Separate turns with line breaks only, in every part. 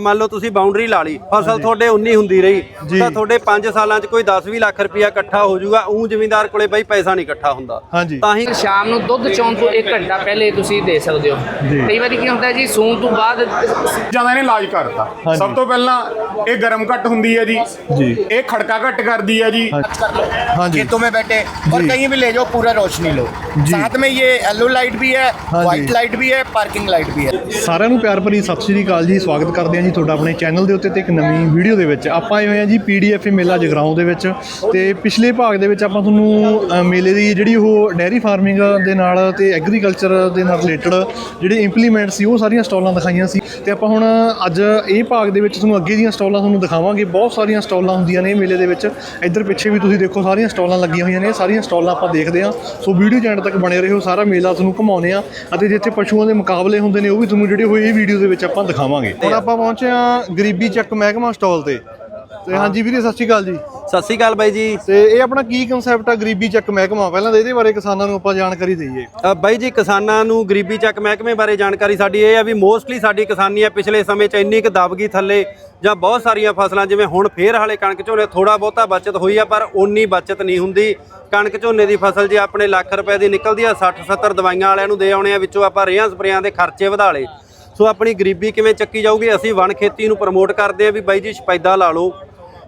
ਮੰਨ ਲਓ ਤੁਸੀਂ ਬਾਉਂਡਰੀ ਲਾ ਲਈ ਫਸਲ ਤੁਹਾਡੇ ਉਨੀ ਹੁੰਦੀ ਰਹੀ ਤਾਂ ਤੁਹਾਡੇ 5 ਸਾਲਾਂ 'ਚ ਕੋਈ 10 20 ਲੱਖ ਰੁਪਇਆ ਇਕੱਠਾ ਹੋ ਜਾਊਗਾ ਉਂ ਜ਼ਮੀਂਦਾਰ ਕੋਲੇ ਬਈ ਪੈਸਾ ਨਹੀਂ ਇਕੱਠਾ ਹੁੰਦਾ। ਤਾਂ ਹੀ
ਸ਼ਾਮ ਨੂੰ ਦੁੱਧ ਚੌਂ ਤੋਂ 1 ਘੰਟਾ ਪਹਿਲੇ ਤੁਸੀਂ ਦੇ ਸਕਦੇ ਹੋ। ਕਈ ਵਾਰੀ ਕੀ ਹੁੰਦਾ ਜੀ ਸੂਣ ਤੋਂ ਬਾਅਦ
ਜ਼ਿਆਦਾ ਇਹਨੇ ਇਲਾਜ ਕਰਤਾ। ਸਭ ਤੋਂ ਪਹਿਲਾਂ ਇਹ ਗਰਮ ਘੱਟ ਹੁੰਦੀ ਹੈ ਜੀ। ਇਹ ਖੜਕਾ ਘੱਟ ਕਰਦੀ ਹੈ ਜੀ।
ਹਾਂਜੀ।
ਖੇਤੋਂ ਮੇ
ਬੈਠੇ
ਔਰ ਕਹੀਂ ਵੀ ਲੈ ਜਾਓ ਪੂਰਾ ਰੋਸ਼ਨੀ
ਲੋ
ਸਾਥ ਮੇ ਇਹ येलो ਲਾਈਟ
ਵੀ ਹੈ
ਵਾਈਟ ਲਾਈਟ ਵੀ ਹੈ ਪਾਰਕਿੰਗ ਲਾਈਟ ਵੀ ਹੈ।
ਸਾਰਿਆਂ ਨੂੰ ਪਿਆਰ ਭਰੀ ਸਤਿ ਸ਼੍ਰੀ ਅਕਾਲ ਜੀ ਸਵਾਗਤ ਕਰਦੇ ਹਾਂ ਜੀ ਤੁਹਾਡਾ ਆਪਣੇ ਚੈਨਲ ਦੇ ਉੱਤੇ ਤੇ ਇੱਕ ਨਵੀਂ ਵੀਡੀਓ ਦੇ ਵਿੱਚ ਆਪਾਂ ਆਏ ਹੋਏ ਹਾਂ ਜੀ ਪੀਡੀਐਫ ਮੇਲਾ ਜਗਰਾਉਂ ਦੇ ਵਿੱਚ। ਤੇ ਪਿਛਲੇ ਭਾਗ ਦੇ ਵਿੱਚ ਆਪਾਂ ਤੁਹਾਨੂੰ ਮੇਲੇ ਦੀ ਜਿਹੜੀ ਉਹ ਡੈਰੀ ਫਾਰਮਿੰਗ ਦੇ ਨਾਲ ਤੇ ਐਗਰੀਕਲਚਰ ਦੇ ਨਾਲ ਰਿਲੇਟਡ ਜਿਹੜੇ ਇੰਪਲੀਮੈਂਟ ਸੀ, ਉਹ ਸਾਰੀਆਂ ਸਟਾਲਾਂ ਦਿਖਾਈਆਂ ਸੀ। ਤੇ ਆਪਾਂ ਹੁਣ ਅੱਜ ਇਹ ਭਾਗ ਦੇ ਵਿੱਚ ਤੁਹਾਨੂੰ ਅੱਗੇ ਦੀਆਂ ਸਟਾਲਾਂ ਤੁਹਾਨੂੰ ਦਿਖਾਵਾਂਗੇ। ਬਹੁਤ ਸਾਰੀਆਂ ਸਟਾਲਾਂ ਹੁੰਦੀਆਂ ਨੇ ਇਹ ਮੇਲੇ ਦੇ ਵਿੱਚ। ਇੱਧਰ ਪਿੱਛੇ ਵੀ ਤੁਸੀਂ ਦੇਖੋ, ਸਾਰੀਆਂ ਸਟਾਲਾਂ ਲੱਗੀਆਂ ਹੋਈਆਂ ਨੇ। ਸਾਰੀਆਂ ਸਟਾਲਾਂ ਆਪਾਂ ਦੇਖਦੇ ਹਾਂ। ਸੋ ਵੀਡੀਓ ਚੈਨਲ ਤੱਕ ਬਣੇ ਰਹੋ। ਸਾਰਾ ਮੇਲਾ ਤੁਹਾਨੂੰ ਘੁਮਾਉਂਦੇ ਆ ਅਤੇ ਜਿੱਥੇ ਪਸ਼ੂਆਂ ਦੇ ਮੁਕਾਬਲੇ ਹੁੰਦੇ ਨੇ, ਉਹ ਵੀ ਤੁਹਾਨੂੰ ਜਿਹੜੇ ਹੋਏ ਇਹ ਵੀਡੀਓ ਦੇ ਵਿੱਚ ਆਪਾਂ ਦਿਖਾਵਾਂਗੇ। ਹੁਣ ਆਪਾਂ ਪਹੁੰਚ ਆ ਗਰੀਬੀ ਚੱਕ ਮਹਿਕਮਾ ਸਟਾਲ ਤੇ। ਤੇ ਹਾਂਜੀ ਵੀਰੇ ਸਤਿ ਸ਼੍ਰੀ ਅਕਾਲ ਜੀ।
ਸਤਿ ਸ਼੍ਰੀ ਅਕਾਲ ਬਾਈ ਜੀ।
ਤੇ ਇਹ ਆਪਣਾ ਕੀ ਕਨਸੈਪਟ ਆ ਗਰੀਬੀ ਚੱਕ ਮਹਿਕਮਾ? ਪਹਿਲਾਂ ਤਾਂ ਇਹਦੇ ਬਾਰੇ ਕਿਸਾਨਾਂ ਨੂੰ ਆਪਾਂ ਜਾਣਕਾਰੀ ਦਈਏ।
ਅ, ਬਾਈ ਜੀ ਕਿਸਾਨਾਂ ਨੂੰ ਗਰੀਬੀ ਚੱਕ ਮਹਿਕਮੇ ਬਾਰੇ ਜਾਣਕਾਰੀ ਸਾਡੀ ਇਹ ਆ ਵੀ ਮੋਸਟਲੀ ਸਾਡੀ ਕਿਸਾਨੀ ਆ ਪਿਛਲੇ ਸਮੇਂ 'ਚ ਇੰਨੀ ਕੁ ਦਬ ਗਈ ਥੱਲੇ ਜਾਂ ਬਹੁਤ ਸਾਰੀਆਂ ਫਸਲਾਂ ਜਿਵੇਂ ਹੁਣ ਫੇਰ ਹਾਲੇ ਕਣਕ ਝੋਨੇ ਥੋੜਾ ਬਹੁਤਾ ਬਚਤ ਹੋਈ ਆ ਪਰ ਓਨੀ ਬਚਤ ਨਹੀਂ ਹੁੰਦੀ। ਕਣਕ ਝੋਨੇ ਦੀ ਫਸਲ ਜੇ ਆਪਣੇ ਲੱਖ ਰੁਪਏ ਦੀ ਨਿਕਲਦੀ ਆ 60 70 ਦਵਾਈਆਂ ਵਾਲਿਆਂ ਨੂੰ ਦੇ ਆਉਣੇ ਆ ਵਿੱਚੋਂ ਆਪਾਂ ਰੇਹਾਂ ਸਪਰੇਆਂ ਦੇ ਖਰਚੇ ਵਧਾ ਲਏ। ਸੋ ਆਪਣੀ ਗਰੀਬੀ ਕਿਵੇਂ ਚੱਕੀ ਜਾਊਗੀ? ਅਸੀਂ ਵਣ ਖੇਤੀ ਨੂੰ ਪ੍ਰਮੋਟ ਕਰਦੇ ਆ ਵੀ ਬਾਈ ਜੀ ਸਪੈਦਾ ਲਾ ਲਓ।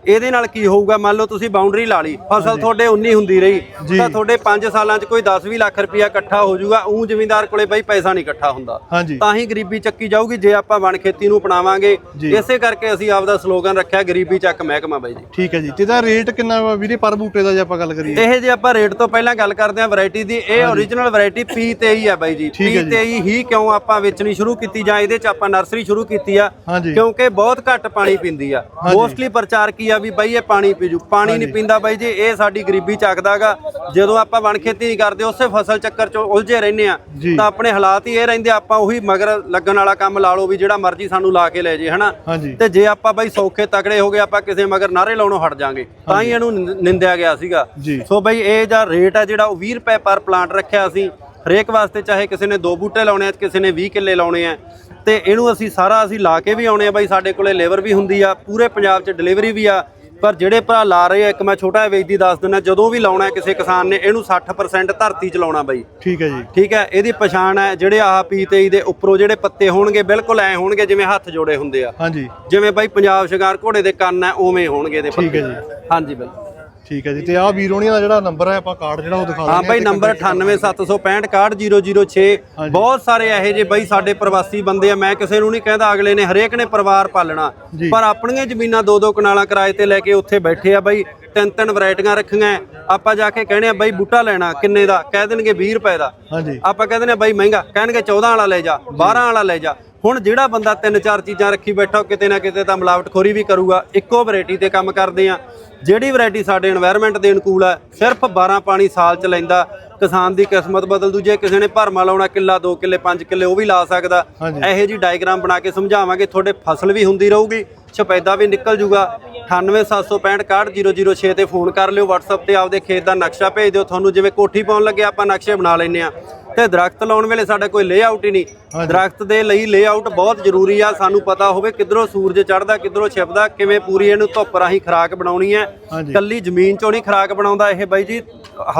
ਇਹਦੇ ਨਾਲ ਕੀ ਹੋਊਗਾ? ਮੰਨ ਲਓ ਤੁਸੀਂ ਬਾਉਂਡਰੀ ਲਾ ਲਈ ਫਸਲ ਤੁਹਾਡੇ 19 ਹੁੰਦੀ ਰਹੀ ਤਾਂ ਤੁਹਾਡੇ 5 ਸਾਲਾਂ 'ਚ ਕੋਈ 10-20 ਲੱਖ ਰੁਪਇਆ ਇਕੱਠਾ ਹੋ ਜਾਊਗਾ ਉਹ ਜ਼ਿਮੀਂਦਾਰ ਕੋਲੇ ਬਾਈ ਪੈਸਾ ਨਹੀਂ ਇਕੱਠਾ ਹੁੰਦਾ। ਤਾਂ ਹੀ ਗਰੀਬੀ ਚੱਕੀ ਜਾਊਗੀ ਜੇ ਆਪਾਂ ਵਣ ਖੇਤੀ ਨੂੰ ਅਪਣਾਵਾਂਗੇ ਇਸੇ ਕਰਕੇ ਅਸੀਂ ਆਪਦਾ ਸਲੋਗਨ ਰੱਖਿਆ ਗਰੀਬੀ ਚੱਕ ਮਹਿਕਮਾ ਬਾਈ ਜੀ।
ਠੀਕ ਹੈ ਜੀ। ਤੇ ਇਹਦਾ ਰੇਟ ਕਿੰਨਾ ਵੀਰੇ ਪਰ ਬੂਟੇ ਦਾ ਜੇ ਆਪਾਂ ਗੱਲ ਕਰੀਏ?
ਇਹ ਜੇ ਆਪਾਂ ਰੇਟ ਤੋਂ ਪਹਿਲਾਂ ਗੱਲ ਕਰਦੇ ਹਾਂ ਵੈਰਾਈਟੀ ਦੀ ਇਹ origignal ਵੈਰਾਈਟੀ P23 ਆ ਬਾਈ ਜੀ।
ਠੀਕ ਹੈ ਜੀ।
P23 ਹੀ ਕਿਉਂ ਆਪਾਂ ਵੇਚਣੀ ਸ਼ੁਰੂ ਕੀਤੀ ਜਾਂ ਇਹਦੇ ਚ ਆਪਾਂ ਨਰਸਰੀ ਸ਼ੁਰੂ ਕੀਤੀ ਆ। ਕਿਉਂਕਿ ਬਹੁਤ ਘੱਟ ਪਾਣੀ ਪੀਂਦੀ ਆ। ਮੋਸਟਲੀ ਪ੍ਰਚਾਰ ਕੀ ਆ ਵੀ ਬਾਈ ਇਹ ਪਾਣੀ ਪੀਜੂ। ਪਾਣੀ ਨਹੀਂ ਪੀਂਦਾ ਬਾਈ ਜੀ ਇਹ ਸਾਡੀ ਗਰੀਬੀ ਚੱਕਦਾਗਾ ਜਦੋਂ ਆਪਾਂ ਵਣ ਖੇਤੀ ਨਹੀਂ ਕਰਦੇ ਉਸੇ ਫਸਲ ਚੱਕਰ ਚ ਉਲਝੇ ਰਹਿੰਦੇ ਆ।
ਜੀ।
ਤਾਂ ਆਪਣੇ ਹਾਲਾਤ ਹੀ ਇਹ ਰਹਿੰਦੇ ਆਪਾਂ ਉਹੀ ਮਗਰ ਲੱਗਣ ਵਾਲਾ ਕੰਮ ਲਾ ਲਓ ਵੀ ਜਿਹੜਾ ਮਰਜ਼ੀ ਸਾਨੂੰ ਲਾ ਕੇ ਲੈ ਜੇ ਹਨਾ? ਤੇ ਜੇ ਆਪਾਂ ਬਾਈ ਸੌਖੇ ਤਕੜੇ ਹੋ ਗਏ ਆਪਾਂ ਕਿਸੇ ਮਗਰ ਨਾਰੇ ਲਾਉਣੋਂ ਹਟ ਜਾਾਂਗੇ ਤਾਂ ਹੀ ਇਹਨੂੰ ਨਿੰਦ- ਨਿੰਦਿਆ ਗਿਆ ਸੀਗਾ।
ਜੀ।
ਸੋ ਬਾਈ ਇਹ ਜਿਹੜਾ ਰੇਟ ਆ ਜਿਹੜਾ ਉਹ 20 ਰੁਪਏ ਪਰ ਪਲਾਂਟ ਰੱਖਿਆ ਅਸੀਂ। ਹਰੇਕ ਵਾਸਤੇ ਚਾਹੇ ਕਿਸੇ ਨੇ ਦੋ ਬੂਟੇ ਲਾਉਣੇ ਆ ਕਿਸੇ ਨੇ 20 ਕਿੱਲੇ ਲਾਉਣੇ ਆ। ਤੇ ਇਹਨੂੰ ਅਸੀਂ ਸਾਰਾ ਅਸੀਂ ਲਾ ਕੇ ਵੀ ਆਉਣੇ ਆ ਬਾਈ ਸਾਡੇ ਕੋਲੇ ਲੇਬਰ ਵੀ ਹੁੰਦੀ ਆ ਪੂਰੇ ਪੰਜਾਬ 'ਚ ਡਿਲੀਵਰੀ ਵੀ ਆ। ਪਰ ਜਿਹੜੇ ਭਰਾ ਲਾ ਰਹੇ ਆ ਇੱਕ ਮੈਂ ਛੋਟਾ ਵੇਚਦੀ ਦੱਸ ਦਿੰਦਾ ਜਦੋਂ ਵੀ ਲਾਉਣਾ ਕਿਸੇ ਕਿਸਾਨ ਨੇ ਇਹਨੂੰ 60% ਧਰਤੀ 'ਚ ਲਾਉਣਾ ਬਾਈ।
ਠੀਕ ਹੈ ਜੀ।
ਠੀਕ ਹੈ ਇਹਦੀ ਪਛਾਣ ਹੈ ਜਿਹੜੇ ਆਹ ਪੀ23 ਦੇ ਉੱਪਰੋਂ ਜਿਹੜੇ ਪੱਤੇ ਹੋਣਗੇ ਬਿਲਕੁਲ ਐ ਹੋਣਗੇ ਜਿਵੇਂ ਹੱਥ ਜੋੜੇ ਹੁੰਦੇ ਆ।
ਹਾਂਜੀ।
ਜਿਵੇਂ ਬਾਈ ਪੰਜਾਬ ਸ਼ਿੰਗਾਰ ਘੋੜੇ ਦੇ ਕੰਨ ਐ ਉਵੇਂ ਹੋਣਗੇ ਇਹਦੇ
ਠੀਕ ਹੈ
ਪੱਤੇ।
ਜੀ।
ਹਾਂਜੀ ਬਾਈ।
ਠੀਕ ਹੈ ਜੀ ਤੇ ਆਹ ਵੀਰੋਣੀਆਂ ਦਾ ਜਿਹੜਾ ਨੰਬਰ ਹੈ ਆਪਾਂ ਕਾਰਡ ਜਿਹੜਾ ਉਹ ਦਿਖਾ
ਹਾਂ
ਦਿੰਦੇ
ਬਾਈ
ਤੇ
ਨੰਬਰ 9876610006 ਬਹੁਤ ਸਾਰੇ ਇਹੋ ਜਿਹੇ ਬਾਈ ਸਾਡੇ ਪ੍ਰਵਾਸੀ ਬੰਦੇ ਆ ਮੈਂ ਕਿਸੇ ਨੂੰ ਨਹੀਂ ਕਹਿੰਦਾ ਅਗਲੇ ਨੇ ਹਰੇਕ ਨੇ ਪਰਿਵਾਰ ਪਾਲਣਾ।
ਜੀ।
ਪਰ ਆਪਣੀਆਂ ਜ਼ਮੀਨਾਂ ਦੋ ਦੋ ਕਨਾਲਾਂ ਕਿਰਾਏ ਤੇ ਲੈ ਕੇ ਉੱਥੇ ਬੈਠੇ ਆ ਬਾਈ ਤਿੰਨ ਤਿੰਨ ਵੈਰਾਈਟੀਆਂ ਰੱਖੀਆਂ ਆਪਾਂ ਜਾ ਕੇ ਕਹਿੰਦੇ ਆ ਬਾਈ ਬੂਟਾ ਲੈਣਾ ਕਿੰਨੇ ਦਾ? ਕਹਿ ਦੇਣਗੇ 20 ਰੁਪਏ ਦਾ। ਆਪਾਂ ਕਹਿੰਦੇ ਨੇ ਬਾਈ ਮਹਿੰਗਾ। ਕਹਿਣਗੇ 14 ਵਾਲਾ ਲੈ ਜਾ 12 ਵਾਲਾ ਲੈ ਜਾ। ਹੁਣ ਜਿਹੜਾ ਬੰਦਾ ਤਿੰਨ ਚਾਰ ਚੀਜ਼ਾਂ ਰੱਖੀ ਬੈਠਾ ਕਿਤੇ ਨਾ ਕਿਤੇ ਤਾਂ ਮਿਲਾਵਟਖੋਰੀ ਵੀ ਕਰੂਗਾ ਇੱਕੋ ਵੈਰਾਈਟੀ ਤੇ ਕੰਮ ਕਰਦੇ ਆ ਜਿਹੜੀ ਵੈਰਾਈਟੀ ਸਾਡੇ এনवायरमेंट ਦੇ ਅਨੁਕੂਲ ਹੈ ਸਿਰਫ 12 ਪਾਣੀ ਸਾਲ ਚ ਲੈਂਦਾ ਕਿਸਾਨ ਦੀ ਕਿਸਮਤ ਬਦਲ ਦੂ ਜੇ ਕਿਸੇ ਨੇ ਭਰਮਾ ਲਾਉਣਾ ਕਿੱਲਾ 2 ਕਿੱਲੇ 5 ਕਿੱਲੇ ਉਹ ਵੀ ਲਾ ਸਕਦਾ। ਇਹੋ ਜੀ ਡਾਇਗਰਾਮ ਬਣਾ ਕੇ ਸਮਝਾਵਾਂਗੇ ਤੁਹਾਡੇ ਫਸਲ ਵੀ ਹੁੰਦੀ ਰਹੂਗੀ ਛਪੈਦਾ ਵੀ ਨਿਕਲ ਜੂਗਾ 9876610006 ਤੇ ਫੋਨ ਕਰ ਲਿਓ। WhatsApp ਤੇ ਆਪਦੇ ਖੇਤ ਦਾ ਨਕਸ਼ਾ ਭੇਜ ਦਿਓ। ਤੁਹਾਨੂੰ ਜਿਵੇਂ ਕੋਠੀ ਪਾਉਣ ਲੱਗੇ ਆਪਾਂ ਨਕਸ਼ੇ ਬਣਾ ਲੈਨੇ ਆ ਤੇ ਦਰਖਤ ਲਾਉਣ ਵੇਲੇ ਸਾਡਾ ਕੋਈ ਲੇਆਊਟ ਹੀ ਨਹੀਂ। ਦਰਖਤ ਦੇ ਲਈ ਲੇਆਊਟ ਬਹੁਤ ਜ਼ਰੂਰੀ ਆ। ਸਾਨੂੰ ਪਤਾ ਹੋਵੇ ਕਿੱਧਰੋਂ ਸੂਰਜ ਚੜ੍ਹਦਾ ਕਿੱਧਰੋਂ ਛਿਪਦਾ ਕਿਵੇਂ ਪੂਰੀ ਇਹਨੂੰ ਧੁੱਪ ਰਾਹੀਂ ਖਰਾਕ ਬਣਾਉਣੀ ਹੈ। ਕੱਲੀ ਜ਼ਮੀਨ ਚੋਂ ਨਹੀਂ ਖਰਾਕ ਬਣਾਉਂਦਾ ਇਹ ਬਾਈ ਜੀ।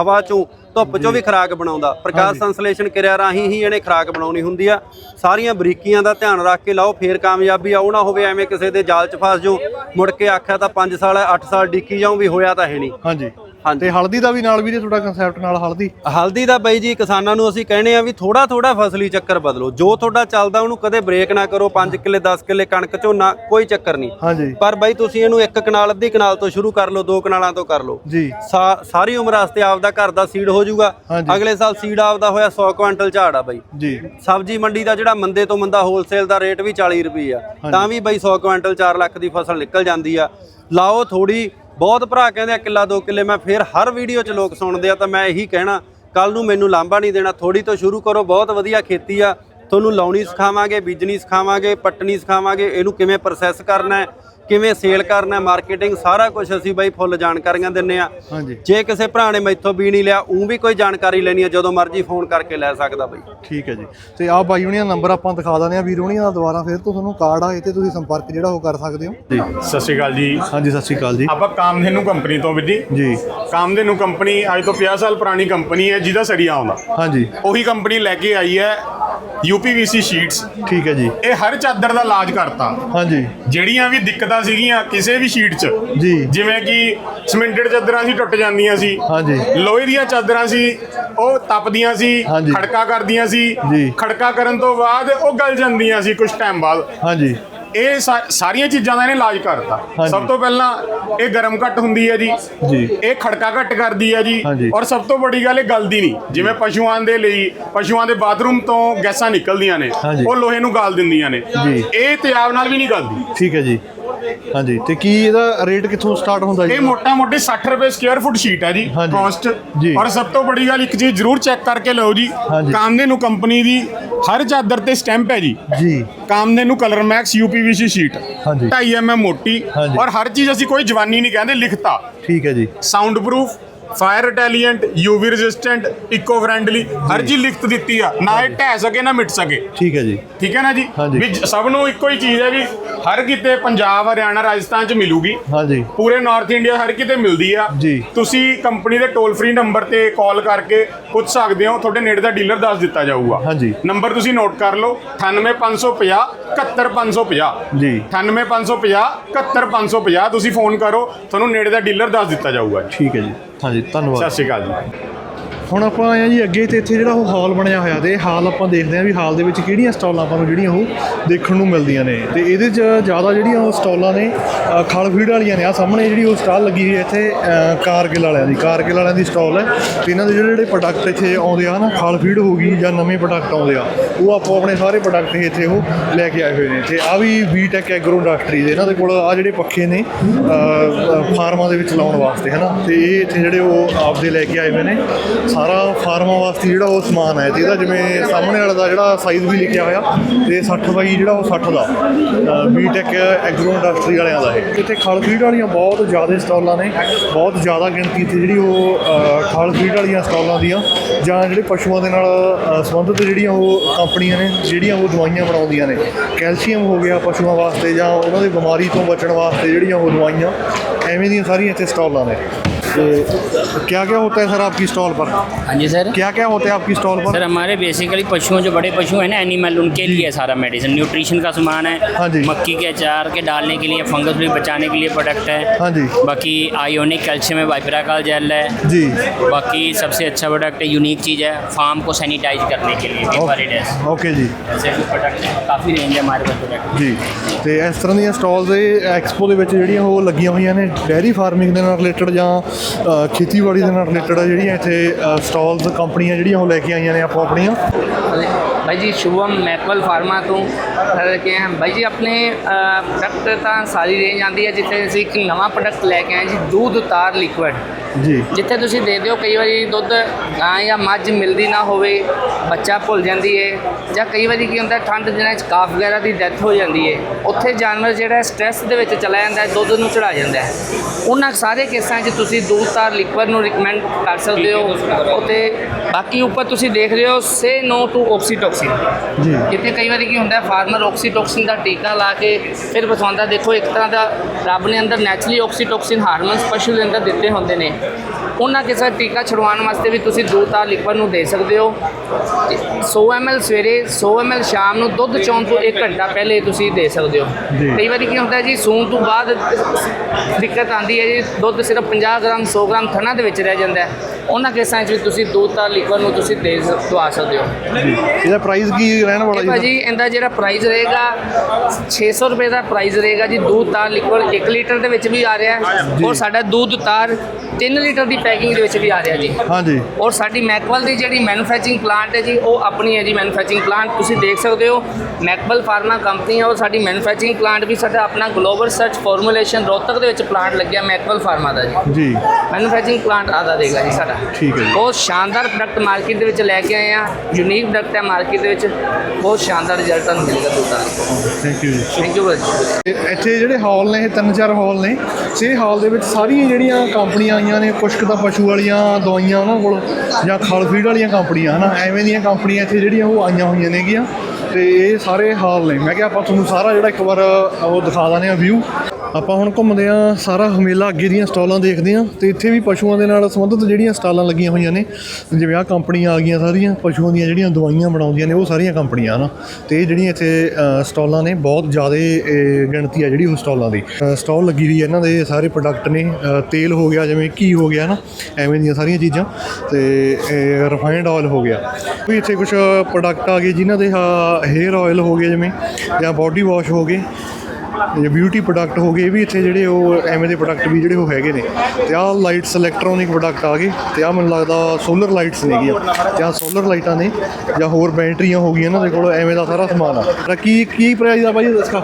ਹਵਾ ਚੋਂ ਧੁੱਪ ਚੋਂ ਵੀ ਖਰਾਕ ਬਣਾਉਂਦਾ। ਪ੍ਰਕਾਸ਼ ਸੰਸਲੇਸ਼ਨ ਕਿਰਿਆ ਰਾਹੀਂ ਹੀ ਇਹਨੇ ਖਰਾਕ ਬਣਾਉਣੀ ਹੁੰਦੀ ਆ। ਸਾਰੀਆਂ ਬਰੀਕੀਆਂ ਦਾ ਧਿਆਨ ਰੱਖ ਕੇ ਲਾਓ ਫੇਰ ਕਾਮਯਾਬੀ ਆਉ ਨਾ ਹੋਵੇ ਐਵੇਂ ਕਿਸੇ ਦੇ ਜਾਲ 'ਚ ਫਸ ਜਾਓ। ਮੁੜ ਕੇ ਆਖਿਆ ਤਾਂ 5 ਸਾਲ ਹੈ 8 ਸਾਲ ਡਿੱਕੀ ਜਾਉਂ ਵੀ ਹੋਇਆ ਤਾਂ ਹੈ ਨਹੀਂ।
ਹਾਂਜੀ। ਤੇ ਹਲਦੀ ਦਾ ਵੀ ਨਾਲ ਵੀਰੇ ਤੁਹਾਡਾ ਕਨਸੈਪਟ ਨਾਲ ਹਲਦੀ?
ਹਲਦੀ ਦਾ ਬਾਈ ਜੀ ਕਿਸਾਨਾਂ ਨੂੰ ਅਸੀਂ ਕਹਿੰਦੇ ਆ ਵੀ ਥੋੜਾ ਥੋੜਾ ਫਸਲੀ ਚੱਕਰ ਬਦਲੋ। ਜੋ ਤੁਹਾਡਾ ਚੱਲਦਾ ਉਹਨੂੰ ਕਦੇ ਬ੍ਰੇਕ ਨਾ ਕਰੋ 5 ਕਿੱਲੇ 10 ਕਿੱਲੇ ਕਣਕ ਝੋਨਾ ਕੋਈ ਚੱਕਰ ਨਹੀਂ।
ਹਾਂਜੀ।
ਪਰ ਬਾਈ ਤੁਸੀਂ ਇਹਨੂੰ ਇੱਕ ਕਨਾਲ ਅੱਧੀ ਕਨਾਲ ਤੋਂ ਸ਼ੁਰੂ ਕਰ ਲਓ ਦੋ ਕਨਾਲਾਂ ਤੋਂ ਕਰ ਲਓ।
ਜੀ।
ਸਾਰੀ ਉਮਰ ਵਾਸਤੇ ਆਪਦਾ ਘਰ ਦਾ ਸੀਡ ਹੋ ਜਾਊਗਾ। ਅਗਲੇ ਸਾਲ ਸੀਡ ਆਪਦਾ ਹੋਇਆ 100 ਕੁਇੰਟਲ ਝਾੜ ਆ ਬਾਈ।
ਜੀ।
ਸਬਜ਼ੀ ਮੰਡੀ ਦਾ ਜਿਹੜਾ ਮੰਦੇ ਤੋਂ ਮੰਦਾ ਹੋਲਸੇਲ ਦਾ ਰੇਟ ਵੀ 40 ਰੁਪਏ ਆ। ਤਾਂ ਵੀ ਬਾਈ 100 ਕੁਇੰਟਲ 4 ਲੱਖ ਦੀ ਫਸਲ ਨਿਕਲ ਜਾਂਦੀ ਆ। ਲਾਓ ਥੋੜੀ ਬਹੁਤ ਭਰਾ ਕਹਿੰਦੇ ਆ, ਕਿੱਲਾ ਦੋ ਕਿੱਲੇ, ਮੈਂ ਫਿਰ ਹਰ ਵੀਡੀਓ 'ਚ ਲੋਕ ਸੁਣਦੇ ਆ ਤਾਂ ਮੈਂ ਇਹੀ ਕਹਿਣਾ ਕੱਲ ਨੂੰ ਮੈਨੂੰ ਲਾਂਭਾ ਨਹੀਂ ਦੇਣਾ ਥੋੜੀ ਤੋਂ ਸ਼ੁਰੂ ਕਰੋ, ਬਹੁਤ ਵਧੀਆ ਖੇਤੀ ਆ, ਤੁਹਾਨੂੰ ਲਾਉਣੀ ਸਿਖਾਵਾਂਗੇ, ਬੀਜਣੀ ਸਿਖਾਵਾਂਗੇ, ਪੱਟਣੀ ਸਿਖਾਵਾਂਗੇ, ਇਹਨੂੰ ਕਿਵੇਂ ਪ੍ਰੋਸੈਸ ਕਰਨਾ ਹੈ? ਕਿਵੇਂ ਸੇਲ ਕਰਨਾ ਮਾਰਕੀਟਿੰਗ ਸਾਰਾ ਕੁਝ ਅਸੀਂ ਬਾਈ ਫੁੱਲ ਜਾਣਕਾਰੀਆਂ ਦਿੰਨੇ ਆ।
ਹਾਂਜੀ।
ਜੇ ਕਿਸੇ ਭਰਾ ਨੇ ਮੈਥੋਂ ਬੀ ਨਹੀਂ ਲਿਆ ਉਹ ਵੀ ਕੋਈ ਜਾਣਕਾਰੀ ਲੈਣੀ ਹੈ ਜਦੋਂ ਮਰਜ਼ੀ ਫੋਨ ਕਰਕੇ ਲੈ ਸਕਦਾ ਬਾਈ।
ਠੀਕ ਹੈ ਜੀ। ਤੇ ਆਹ ਬਾਈ ਹੁਣੀਆਂ ਨੰਬਰ ਆਪਾਂ ਦਿਖਾ ਦਿੰਦੇ ਆ ਵੀਰ ਹੁਣੀਆਂ ਦਾ ਦੁਬਾਰਾ ਫਿਰ ਤੋਂ ਤੁਹਾਨੂੰ ਕਾਰਡ ਆ ਇਹ ਤੇ ਤੁਸੀਂ ਸੰਪਰਕ ਜਿਹੜਾ ਉਹ ਕਰ ਸਕਦੇ ਹੋ। ਜੀ।
ਸਤਿ ਸ਼੍ਰੀ ਅਕਾਲ ਜੀ।
ਹਾਂਜੀ ਸਤਿ ਸ਼੍ਰੀ ਅਕਾਲ ਜੀ।
ਆਪਾਂ ਕਾਮਧੇਨੂ ਕੰਪਨੀ ਤੋਂ ਵੀਰ ਜੀ।
ਜੀ
ਕਾਮਧੇਨੂ ਕੰਪਨੀ ਅੱਜ ਤੋਂ 50 ਸਾਲ ਪੁਰਾਣੀ ਕੰਪਨੀ ਹੈ ਜਿਹਦਾ ਸਰੀਆ ਆਉਂਦਾ।
ਹਾਂਜੀ।
ਉਹੀ ਕੰਪਨੀ ਲੈ ਕੇ ਆਈ ਹੈ UPVC ਸ਼ੀਟਸ
ਠੀਕ ਹੈ ਜੀ।
ਇਹ ਹਰ ਚਾਦਰ ਦਾ ਇਲਾਜ ਕਰਤਾ।
ਹਾਂਜੀ।
ਜਿਹੜੀਆਂ ਵੀ ਦਿੱਕਤਾਂ ਸੀਗੀਆਂ ਕਿਸੇ ਵੀ ਸ਼ੀਟ 'ਚ
ਜੀ।
ਜਿਵੇਂ ਕਿ ਸਮਿੰਟਡ ਚਾਦਰਾਂ ਸੀ ਟੁੱਟ ਜਾਂਦੀਆਂ ਸੀ।
ਹਾਂਜੀ।
ਲੋਹੇ ਦੀਆਂ ਚਾਦਰਾਂ ਸੀ ਉਹ ਤਪਦੀਆਂ ਸੀ
ਹਾਂਜੀ।
ਖੜਕਾ ਕਰਦੀਆਂ ਸੀ।
ਜੀ।
ਖੜਕਾ ਕਰਨ ਤੋਂ ਬਾਅਦ ਉਹ ਗਲ ਜਾਂਦੀਆਂ ਸੀ ਕੁਝ ਟਾਈਮ ਬਾਅਦ।
ਹਾਂਜੀ।
ਇਹ ਸਾ- ਸਾਰੀਆਂ ਚੀਜ਼ਾਂ ਦਾ ਇਹਨੇ ਇਲਾਜ ਕਰਤਾ।
ਹਾਂਜੀ।
ਸਭ ਤੋਂ ਪਹਿਲਾਂ ਇਹ ਗਰਮ ਘੱਟ ਹੁੰਦੀ ਹੈ ਜੀ।
ਜੀ।
ਇਹ ਖੜਕਾ ਘੱਟ ਕਰਦੀ ਹੈ ਜੀ। ਔਰ ਸਭ ਤੋਂ ਵੱਡੀ ਗੱਲ ਇਹ ਗਲਦੀ ਨਹੀਂ। ਜਿਵੇਂ ਪਸ਼ੂਆਂ ਦੇ ਲਈ ਪਸ਼ੂਆਂ ਦੇ ਬਾਥਰੂਮ ਤੋਂ ਗੈਸਾਂ ਨਿਕਲਦੀਆਂ ਨੇ
ਹਾਂਜੀ।
ਉਹ ਲੋਹੇ ਨੂੰ ਗਾਲ ਦਿੰਦੀਆਂ ਨੇ।
ਜੀ।
ਇਹ ਤਿਆਬ ਨਾਲ ਵੀ ਨਹੀਂ ਗਲਦੀ।
ਠੀਕ ਹੈ ਜੀ। ਹਾਂਜੀ ਤੇ ਕੀ ਇਹਦਾ ਰੇਟ ਕਿੱਥੋਂ ਸਟਾਰਟ ਹੁੰਦਾ ਜੀ
ਇਹ ਮੋਟਾ ਮੋਟੀ 60 ਰੁਪਏ ਸਕੁਅਰ ਫੁੱਟ ਸ਼ੀਟ ਹੈ ਜੀ
ਹਾਂਜੀ।
ਕਾਸਟ
ਜੀ।
ਔਰ ਸਭ ਤੋਂ ਵੱਡੀ ਗੱਲ ਇੱਕ ਚੀਜ਼ ਜ਼ਰੂਰ ਚੈੱਕ ਕਰਕੇ ਲਓ ਜੀ
ਹਾਂਜੀ।
ਕਾਮਧੇਨੂ ਕੰਪਨੀ ਦੀ ਹਰ ਚਾਦਰ ਤੇ ਸਟੈਂਪ ਹੈ ਜੀ
ਜੀ
Kamdhenu colour max UPVC sheet
ਹਾਂਜੀ।
2.5 ਐਮਐਮ ਮੋਟੀ
ਹਾਂਜੀ।
ਔਰ ਹਰ ਚੀਜ਼ ਅਸੀਂ ਕੋਈ ਜਵਾਨੀ ਨਹੀਂ ਕਹਿੰਦੇ ਲਿਖਤਾ
ਠੀਕ ਹੈ ਜੀ
soundproof fire retardant UV resistant eco friendly ਹਰ ਚੀਜ਼ ਲਿਖਤ ਦਿੱਤੀ ਆ। ਨਾ ਇਹ ਢਹਿ ਸਕੇ ਨਾ ਮਿਟ ਸਕੇ।
ਠੀਕ ਹੈ ਜੀ।
ਠੀਕ ਹੈ ਨਾ ਜੀ?
ਹਾਂਜੀ।
ਵੀ ਜ- ਸਭ ਨੂੰ ਇੱਕੋ ਹੀ ਚੀਜ਼ ਹੈ ਵੀ ਹਰ ਕਿਤੇ ਪੰਜਾਬ ਹਰਿਆਣਾ ਰਾਜਸਥਾਨ ਚ ਮਿਲੂਗੀ।
ਹਾਂਜੀ।
ਪੂਰੇ ਨਾਰਥ ਇੰਡੀਆ ਹਰ ਕਿਤੇ ਮਿਲਦੀ ਆ।
ਜੀ।
ਤੁਸੀਂ ਕੰਪਨੀ ਦੇ ਟੋਲ ਫ੍ਰੀ ਨੰਬਰ ਤੇ ਕਾਲ ਕਰਕੇ ਪੁੱਛ ਸਕਦੇ ਹੋ ਤੁਹਾਡੇ ਨੇੜੇ ਦਾ ਡੀਲਰ ਦੱਸ ਦਿੱਤਾ ਜਾਊਗਾ।
ਹਾਂਜੀ।
ਨੰਬਰ ਤੁਸੀਂ ਨੋਟ ਕਰ ਲਓ 98550 71550
ਜੀ।
98550 71550 ਤੁਸੀਂ ਫੋਨ ਕਰੋ ਤੁਹਾਨੂੰ ਨੇੜੇ ਦਾ ਡੀਲਰ ਦੱਸ ਦਿੱਤਾ ਜਾਊਗਾ।
ਠੀਕ ਹੈ ਜੀ। ਹਾਂਜੀ ਧੰਨਵਾਦ।
ਸਤਿ ਸ਼੍ਰੀ ਅਕਾਲ ਜੀ।
ਹੁਣ ਆਪਾਂ ਆਏ ਆ ਜੀ ਅੱਗੇ ਤੇ ਇੱਥੇ ਜਿਹੜਾ ਉਹ ਹਾਲ ਬਣਿਆ ਹੋਇਆ ਤੇ ਹਾਲ ਆਪਾਂ ਦੇਖਦੇ ਆ ਵੀ ਹਾਲ ਦੇ ਵਿੱਚ ਕਿਹੜੀਆਂ ਸਟਾਲਾਂ ਆਪਾਂ ਨੂੰ ਜਿਹੜੀਆਂ ਉਹ ਦੇਖਣ ਨੂੰ ਮਿਲਦੀਆਂ ਨੇ। ਤੇ ਇਹਦੇ 'ਚ ਜ਼ਿਆਦਾ ਜਿਹੜੀਆਂ ਉਹ ਸਟਾਲਾਂ ਨੇ ਖਲ ਫੀਡ ਵਾਲੀਆਂ ਨੇ। ਆ ਸਾਹਮਣੇ ਜਿਹੜੀ ਉਹ ਸਟਾਲ ਲੱਗੀ ਹੋਈ ਹੈ ਇੱਥੇ ਅ, ਕਾਰਗਿਲ ਵਾਲਿਆਂ ਦੀ। ਕਾਰਗਿਲ ਵਾਲਿਆਂ ਦੀ ਸਟਾਲ ਹੈ। ਤੇ ਇਹਨਾਂ ਦੇ ਜਿਹੜੇ ਜਿਹੜੇ ਪ੍ਰੋਡਕਟ ਇੱਥੇ ਆਉਂਦੇ ਆ ਨਾ ਖਲ ਫੀਡ ਹੋ ਗਈ ਜਾਂ ਨਵੇਂ ਪ੍ਰੋਡਕਟ ਆਉਂਦੇ ਆ ਉਹ ਆਪੋ ਆਪਣੇ ਸਾਰੇ ਪ੍ਰੋਡਕਟ ਇੱਥੇ ਉਹ ਲੈ ਕੇ ਆਏ ਹੋਏ ਨੇ। ਤੇ ਆ ਵੀ ਬੀਟੈਕ ਐਗਰੋ ਇੰਡਸਟਰੀ ਦੇ। ਇਹਨਾਂ ਦੇ ਕੋਲ ਆ ਜਿਹੜੇ ਪੱਖੇ ਨੇ ਫਾਰਮਾਂ ਦੇ ਵਿੱਚ ਲਾਉਣ ਵਾਸਤੇ ਹਨਾ। ਤੇ ਇਹ ਇੱਥੇ ਜਿਹੜੇ ਉਹ ਆਪਦੇ ਲੈ ਕੇ ਆਏ ਹੋਏ ਨੇ। ਸਾਰਾ ਫਾਰਮਾਂ ਵਾਸਤੇ ਜਿਹੜਾ ਉਹ ਸਮਾਨ ਹੈ ਜਿਹਦਾ ਜਿਵੇਂ ਸਾਹਮਣੇ ਵਾਲਾ ਦਾ ਜਿਹੜਾ ਸਾਈਜ਼ ਵੀ ਲਿਖਿਆ ਹੋਇਆ ਤੇ 60 ਬਾਈ ਜਿਹੜਾ ਉਹ 60 ਦਾ ਬੀਟੈਕ ਐਗਰੋ ਇੰਡਸਟਰੀ ਵਾਲਿਆਂ ਦਾ ਇਹ। ਇੱਥੇ ਖਲ ਫੀਡ ਵਾਲੀਆਂ ਬਹੁਤ ਜ਼ਿਆਦਾ ਸਟਾਲਾਂ ਨੇ ਬਹੁਤ ਜ਼ਿਆਦਾ ਗਿਣਤੀ ਤੇ ਜਿਹੜੀ ਉਹ ਅ, ਖਲ ਫੀਡ ਵਾਲੀਆਂ ਸਟਾਲਾਂ ਦੀਆਂ ਜਾਂ ਜਿਹੜੇ ਪਸ਼ੂਆਂ ਦੇ ਨਾਲ ਸੰਬੰਧਿਤ ਜਿਹੜੀਆਂ ਉਹ ਕੰਪਨੀਆਂ ਨੇ ਜਿਹੜੀਆਂ ਉਹ ਦਵਾਈਆਂ ਬਣਾਉਂਦੀਆਂ ਨੇ। ਕੈਲਸ਼ੀਅਮ ਹੋ ਗਿਆ ਪਸ਼ੂਆਂ ਵਾਸਤੇ ਜਾਂ ਉਹਨਾਂ ਦੀ ਬਿਮਾਰੀ ਤੋਂ ਬਚਣ ਵਾਸਤੇ ਜਿਹੜੀਆਂ ਉਹ ਦਵਾਈਆਂ ਐਵੇਂ ਦੀਆਂ ਸਾਰੀਆਂ ਇੱਥੇ ਸਟਾਲਾਂ ਨੇ। क्या क्या होता है सर आपकी स्टॉल पर
हाँ जी सर
क्या क्या होता है आपकी स्टॉल पर
सर हमारे बेसिकली पशुओं जो बड़े पशु हैं ना एनिमल उनके लिए सारा मेडिसिन न्यूट्रिशन का सामान
हाँ जी।
है मक्की के अचार के डालने के लिए फंगस भी बचाने के लिए प्रोडक्ट है
हाँ जी
बाकी आयोनिक कैल्शियम है वाइब्राकाल जेल है
जी
बाकी सबसे अच्छा प्रोडक्ट है यूनिक चीज़ है फार्म को सैनिटाइज करने के लिए पेपरिडेस
ओके जी
ऐसे भी प्रोडक्ट है काफ़ी रेंज है हमारे पास प्रोडक्ट
ਜੀ ਤੇ ਇਸ ਤਰ੍ਹਾਂ ਦੀਆਂ ਸਟਾਲਸ ਦੇ ਐਕਸਪੋ ਦੇ ਵਿੱਚ ਜਿਹੜੀਆਂ ਉਹ ਲੱਗੀਆਂ ਹੋਈਆਂ ਨੇ ਡੈਰੀ ਫਾਰਮਿੰਗ ਦੇ ਨਾਲ ਰਿਲੇਟਡ ਜਾਂ ਅ, ਖੇਤੀਬਾੜੀ ਦੇ ਨਾਲ ਰਿਲੇਟਡ ਜਿਹੜੀਆਂ ਇੱਥੇ ਸਟਾਲਸ ਕੰਪਨੀਆਂ ਜਿਹੜੀਆਂ ਉਹ ਲੈ ਕੇ ਆਈਆਂ ਨੇ ਆਪੋ ਆਪਣੀਆਂ
ਭਾਈ ਜੀ ਸ਼ੁਭਮ ਮੈਪਲ ਫਾਰਮਾ ਤੋਂ ਕਰਕੇ ਹਾਂ ਭਾਈ ਜੀ ਆਪਣੇ ਪ੍ਰੋਡਕਟ ਤਾਂ ਸਾਰੀ ਰੇਂਜ ਆਉਂਦੀ ਹੈ ਜਿੱਥੇ ਅਸੀਂ ਇੱਕ ਨਵਾਂ ਪ੍ਰੋਡਕਟ ਲੈ ਕੇ ਆਏ ਜੀ ਦੁੱਧ ਉਤਾਰ ਲਿਕੁਇਡ
ਜੀ
ਜਿੱਥੇ ਤੁਸੀਂ ਦੇਖਦੇ ਹੋ ਕਈ ਵਾਰੀ ਦੁੱਧ ਗਾਂ ਜਾਂ ਮੱਝ ਮਿਲਦੀ ਨਾ ਹੋਵੇ ਬੱਚਾ ਭੁੱਲ ਜਾਂਦੀ ਹੈ ਜਾਂ ਕਈ ਵਾਰੀ ਕੀ ਹੁੰਦਾ ਠੰਡ ਦਿਨਾਂ 'ਚ ਕਾਫ ਵਗੈਰਾ ਦੀ ਡੈਥ ਹੋ ਜਾਂਦੀ ਹੈ ਉੱਥੇ ਜਾਨਵਰ ਜਿਹੜਾ ਸਟ੍ਰੈਸ ਦੇ ਵਿੱਚ ਚਲਾ ਜਾਂਦਾ ਹੈ ਦੁੱਧ ਨੂੰ ਚੜਾ ਜਾਂਦਾ ਹੈ ਉਹਨਾਂ ਸਾਰੇ ਕੇਸਾਂ 'ਚ ਤੁਸੀਂ ਦੁੱਧ ਤਾਰ ਲਿਕਵਿਡ ਨੂੰ ਰਿਕਮੈਂਡ ਕਰ ਸਕਦੇ ਹੋ ਉੱਤੇ ਬਾਕੀ ਉੱਪਰ ਤੁਸੀਂ ਦੇਖ ਰਹੇ ਹੋ ਸੇ ਨੋ ਟੂ ਆਕਸੀਟੋਕਸਿਨ
ਜੀ।
ਜਿੱਥੇ ਕਈ ਵਾਰੀ ਕੀ ਹੁੰਦਾ ਹੈ ਫਾਰਮਰ ਆਕਸੀਟੋਕਸਿਨ ਦਾ ਟੀਕਾ ਲਾ ਕੇ ਫਿਰ ਬਸਵਾਉਂਦਾ ਦੇਖੋ ਇੱਕ ਤਰ੍ਹਾਂ ਦਾ ਰੱਬ ਨੇ ਅੰਦਰ ਨੈਚੁਰਲੀ ਆਕਸੀਟੋਕਸਿਨ ਹਾਰਮੋਨਸ ਪਸ਼ੂ ਦੇ ਅੰਦਰ ਦਿੱਤੇ ਹੁੰਦੇ ਨੇ। ਉਹਨਾਂ ਕਿਸੇ ਟੀਕਾ ਛੁਡਵਾਉਣ ਵਾਸਤੇ ਵੀ ਤੁਸੀਂ ਦੋ ਤਾਰ ਲਿਕਵਰ ਨੂੰ ਦੇ ਸਕਦੇ ਹੋ। ਤੇ 100 ml ਸਵੇਰੇ 100 ml ਸ਼ਾਮ ਨੂੰ ਦੁੱਧ ਚੋਣ ਤੋਂ 1 ਘੰਟਾ ਪਹਿਲੇ ਤੁਸੀਂ ਦੇ ਸਕਦੇ ਹੋ। ਕਈ ਵਾਰੀ ਕੀ ਹੁੰਦਾ ਜੀ ਸੂਣ ਤੋਂ ਬਾਅਦ ਦਿੱਕਤ ਆਉਂਦੀ ਹੈ ਜੀ ਦੁੱਧ ਸਿਰਫ 50 ਗ੍ਰਾਮ 100 ਗ੍ਰਾਮ ਥਣਾ ਦੇ ਵਿੱਚ ਰਹਿ ਜਾਂਦਾ ਉਹਨਾਂ ਕੇਸਾਂ 'ਚ ਵੀ ਤੁਸੀਂ ਦੋ ਤਾਰ ਲਿਕਵਰ ਨੂੰ ਤੁਸੀਂ ਦੇ ਸ- ਦਵਾ ਸਕਦੇ ਹੋ।
ਇਹਦਾ ਪ੍ਰਾਈਸ ਕੀ ਰਹਿਣ ਵਾਲਾ ਜੀ
ਭਾਜੀ ਇਹਦਾ ਜਿਹੜਾ ਪ੍ਰਾਈਸ ਰਹੇਗਾ 600 ਰੁਪਏ ਦਾ ਪ੍ਰਾਈਸ ਰਹੇਗਾ ਜੀ ਦੁੱਧ ਤਾਰ ਲਿਕਵਿਡ 1 ਲੀਟਰ ਦੇ ਵਿੱਚ ਵੀ ਆ ਰਿਹਾ ਹੈ। ਔਰ ਸਾਡਾ ਦੁੱਧ ਤਾਰ 3 ਲੀਟਰ ਦੀ ਪੈਕਿੰਗ ਦੇ ਵਿੱਚ ਵੀ ਆ ਰਿਹਾ ਜੀ।
ਹਾਂਜੀ।
ਔਰ ਸਾਡੀ ਮੈਕਵਲ ਦੀ ਜਿਹੜੀ ਮੈਨੂਫੈਕਚਰਿੰਗ ਪਲਾਂਟ ਹੈ ਜੀ ਉਹ ਆਪਣੀ ਹੈ ਜੀ ਮੈਨੂਫੈਕਚਰਿੰਗ ਪਲਾਂਟ ਤੁਸੀਂ ਦੇਖ ਸਕਦੇ ਹੋ ਮੈਕਵਲ ਫਾਰਮਾ ਕੰਪਨੀ ਹੈ ਔਰ ਸਾਡੀ ਮੈਨੂਫੈਕਚਰਿੰਗ ਪਲਾਂਟ ਵੀ ਸਾਡਾ ਆਪਣਾ ਗਲੋਬਲ ਸਰਚ ਫਾਰਮੂਲੇਸ਼ਨ ਰੋਹਤਕ ਦੇ ਵਿੱਚ ਪਲਾਂਟ ਲੱਗਿਆ ਮੈਕਵਲ ਫਾਰਮਾ ਦਾ ਜੀ।
ਜੀ।
ਮੈਨੂਫੈਕਚਰਿੰਗ ਪਲਾਂਟ ਆਦਾ ਦੇਗਾ ਜੀ ਸਾਡਾ।
ਠੀਕ ਹੈ ਜੀ।
ਬਹੁਤ ਸ਼ਾਨਦਾਰ ਪ੍ਰੋਡਕਟ ਮਾਰਕੀਟ ਦੇ ਵਿੱਚ ਲੈ ਕੇ ਆਏ ਆ ਯੂਨੀਕ ਪ੍ਰੋਡਕਟ ਹੈ ਮਾਰਕੀਟ ਦੇ ਵਿੱਚ। ਬਹੁਤ ਸ਼ਾਨਦਾਰ ਰਿਜ਼ਲਟ ਤੁਹਾਨੂੰ ਮਿਲੇਗਾ ਦੁੱਧਾਂ
ਥੈਂਕ ਯੂ ਜੀ।
ਥੈਂਕ ਯੂ
ਤੇ ਇੱਥੇ ਜਿਹੜੇ ਹਾਲ ਨੇ ਇਹ ਤਿੰਨ ਚਾਰ ਹਾਲ ਨੇ। ਇਹ ਹਾਲ ਦੇ ਵਿੱਚ ਸਾਰੀਆਂ ਜਿਹੜੀਆਂ ਕੰਪਨੀਆਂ ਆਈਆਂ ਨੇ, ਕੁਛ ਕੁ ਤਾਂ ਪਸ਼ੂ ਵਾਲੀਆਂ ਦਵਾਈਆਂ ਉਹਨਾਂ ਕੋਲ, ਜਾਂ ਖਲ ਫੀਡ ਵਾਲੀਆਂ ਕੰਪਨੀਆਂ, ਹਨਾ? ਐਵੇਂ ਦੀਆਂ ਕੰਪਨੀਆਂ ਇੱਥੇ ਜਿਹੜੀਆਂ ਉਹ ਆਈਆਂ ਹੋਈਆਂ ਨੇਗੀਆਂ। ਤੇ ਇਹ ਸਾਰੇ ਹਾਲ ਨੇ। ਮੈਂ ਕਿਹਾ ਆਪਾਂ ਤੁਹਾਨੂੰ ਸਾਰਾ ਜਿਹੜਾ ਇੱਕ ਵਾਰ ਉਹ ਦਿਖਾ ਦਾਂਗੇ ਆ ਵਿਊ ਆਪਾਂ ਹੁਣ ਘੁੰਮਦੇ ਆ ਸਾਰਾ ਹਮੇਲਾ ਅੱਗੇ ਦੀਆਂ ਸਟਾਲਾਂ ਦੇਖਦੇ ਆ ਤੇ ਇੱਥੇ ਵੀ ਪਸ਼ੂਆਂ ਦੇ ਨਾਲ ਸੰਬੰਧਿਤ ਜਿਹੜੀਆਂ ਸਟਾਲਾਂ ਲੱਗੀਆਂ ਹੋਈਆਂ ਨੇ ਜਿਵੇਂ ਆ ਕੰਪਨੀਆਂ ਆ ਗਈਆਂ ਸਾਰੀਆਂ ਪਸ਼ੂਆਂ ਦੀਆਂ ਜਿਹੜੀਆਂ ਦਵਾਈਆਂ ਬਣਾਉਂਦੀਆਂ ਨੇ ਉਹ ਸਾਰੀਆਂ ਕੰਪਨੀਆਂ ਹਨ ਤੇ ਇਹ ਜਿਹੜੀਆਂ ਇੱਥੇ ਅ, ਸਟਾਲਾਂ ਨੇ ਬਹੁਤ ਜ਼ਿਆਦਾ ਗਿਣਤੀ ਆ ਜਿਹੜੀ ਉਹ ਸਟਾਲਾਂ ਦੀ। ਅ, ਸਟਾਲ ਲੱਗੀ ਹੋਈ ਹੈ ਇਹਨਾਂ ਦੇ ਸਾਰੇ ਪ੍ਰੋਡਕਟ ਨੇ ਤੇਲ ਹੋ ਗਿਆ ਜਿਵੇਂ ਘੀ ਹੋ ਗਿਆ ਨਾ ਐਵੇਂ ਦੀਆਂ ਸਾਰੀਆਂ ਚੀਜ਼ਾਂ ਤੇ ਰਿਫਾਈਨਡ ਆਇਲ ਹੋ ਗਿਆ। ਵੀ ਇੱਥੇ ਕੁਝ ਪ੍ਰੋਡਕਟ ਆ ਗਏ ਜਿਨ੍ਹਾਂ ਦੇ ਹੇਅਰ ਆਇਲ ਹੋ ਗਏ ਜਿਵੇਂ ਜਾਂ ਬਾਡੀ ਵਾਸ਼ ਹੋ ਗਏ ਇਹ ਬਿਊਟੀ ਪ੍ਰੋਡਕਟ ਹੋ ਗਏ ਇਹ ਵੀ ਇੱਥੇ ਜਿਹੜੇ ਉਹ ਐਵੇਂ ਦੇ ਪ੍ਰੋਡਕਟ ਵੀ ਜਿਹੜੇ ਉਹ ਹੈਗੇ ਨੇ। ਤੇ ਆਹ ਲਾਈਟਸ ਇਲੈਕਟ੍ਰੋਨਿਕ ਪ੍ਰੋਡਕਟ ਆ ਗਏ ਤੇ ਆਹ ਮੈਨੂੰ ਲੱਗਦਾ ਸੋਲਰ ਲਾਈਟਸ ਨੇਗੀਆਂ ਜਾਂ ਸੋਲਰ ਲਾਈਟਾਂ ਨੇ ਜਾਂ ਹੋਰ ਬੈਟਰੀਆਂ ਹੋ ਗਈਆਂ ਇਹਨਾਂ ਦੇ ਕੋਲ ਐਵੇਂ ਦਾ ਸਾਰਾ ਸਮਾਨ ਆ। ਤਾਂ ਕੀ ਕੀ ਪ੍ਰਾਈਸ ਆ ਭਾਈ ਦੱਸੋ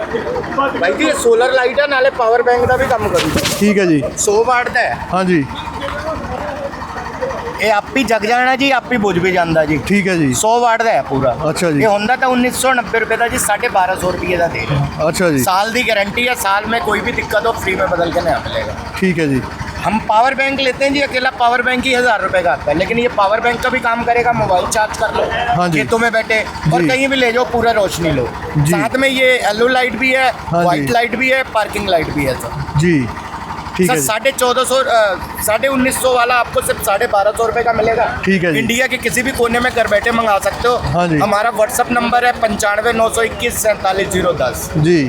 ਭਾਈ ਜੀ ਸੋਲਰ ਲਾਈਟ ਹੈ ਨਾਲੇ ਪਾਵਰ ਬੈਂਕ ਦਾ ਵੀ ਕੰਮ ਕਰੂਗਾ
ਠੀਕ ਹੈ ਜੀ।
100 ਵਾਟ ਦਾ ਹੈ।
ਹਾਂਜੀ।
ਇਹ ਆਪ ਹੀ ਜਗ ਜਾਣਾ ਜੀ ਆਪ ਹੀ ਬੁਝ ਵੀ ਜਾਂਦਾ ਜੀ
ਠੀਕ ਹੈ ਜੀ
100 ਵਾਟ ਦਾ ਹੈ ਪੂਰਾ
ਅੱਛਾ ਜੀ।
ਇਹ ਹੁੰਦਾ ਤਾਂ 1990 रुपए ਦਾ जी साढ़े बारह सौ रुपये का दे रहे हैं
ਅੱਛਾ ਜੀ
साल की गारंटी है साल में कोई भी दिक्कत हो फ्री में बदल के नया मिलेगा
ਠੀਕ ਹੈ ਜੀ
हम पावर बैंक लेते हैं जी अकेला पावर बैंक ही हजार रुपए का आता है लेकिन ये पावर बैंक का भी काम करेगा मोबाइल चार्ज कर लो
हाँ जी।
खेतों में बैठे और
जी।
कहीं भी ले जाओ पूरा रोशनी लो
जी।
साथ में ये येलो लाइट भी है
हाँ जी।
व्हाइट लाइट भी है पार्किंग लाइट भी है सर
ਜੀ
साढ़े चौदह सौ साढ़े उन्नीस सौ वाला आपको सिर्फ़ साढ़े बारह सौ रुपये का मिलेगा।
ठीक है
इंडिया के किसी भी कोने में घर बैठे मंगा सकते हो।
हाँ जी।
हमारा व्हाट्सअप नंबर है पंचानवे नौ सौ इक्कीस सैंतालीस ज़ीरो दस।
जी।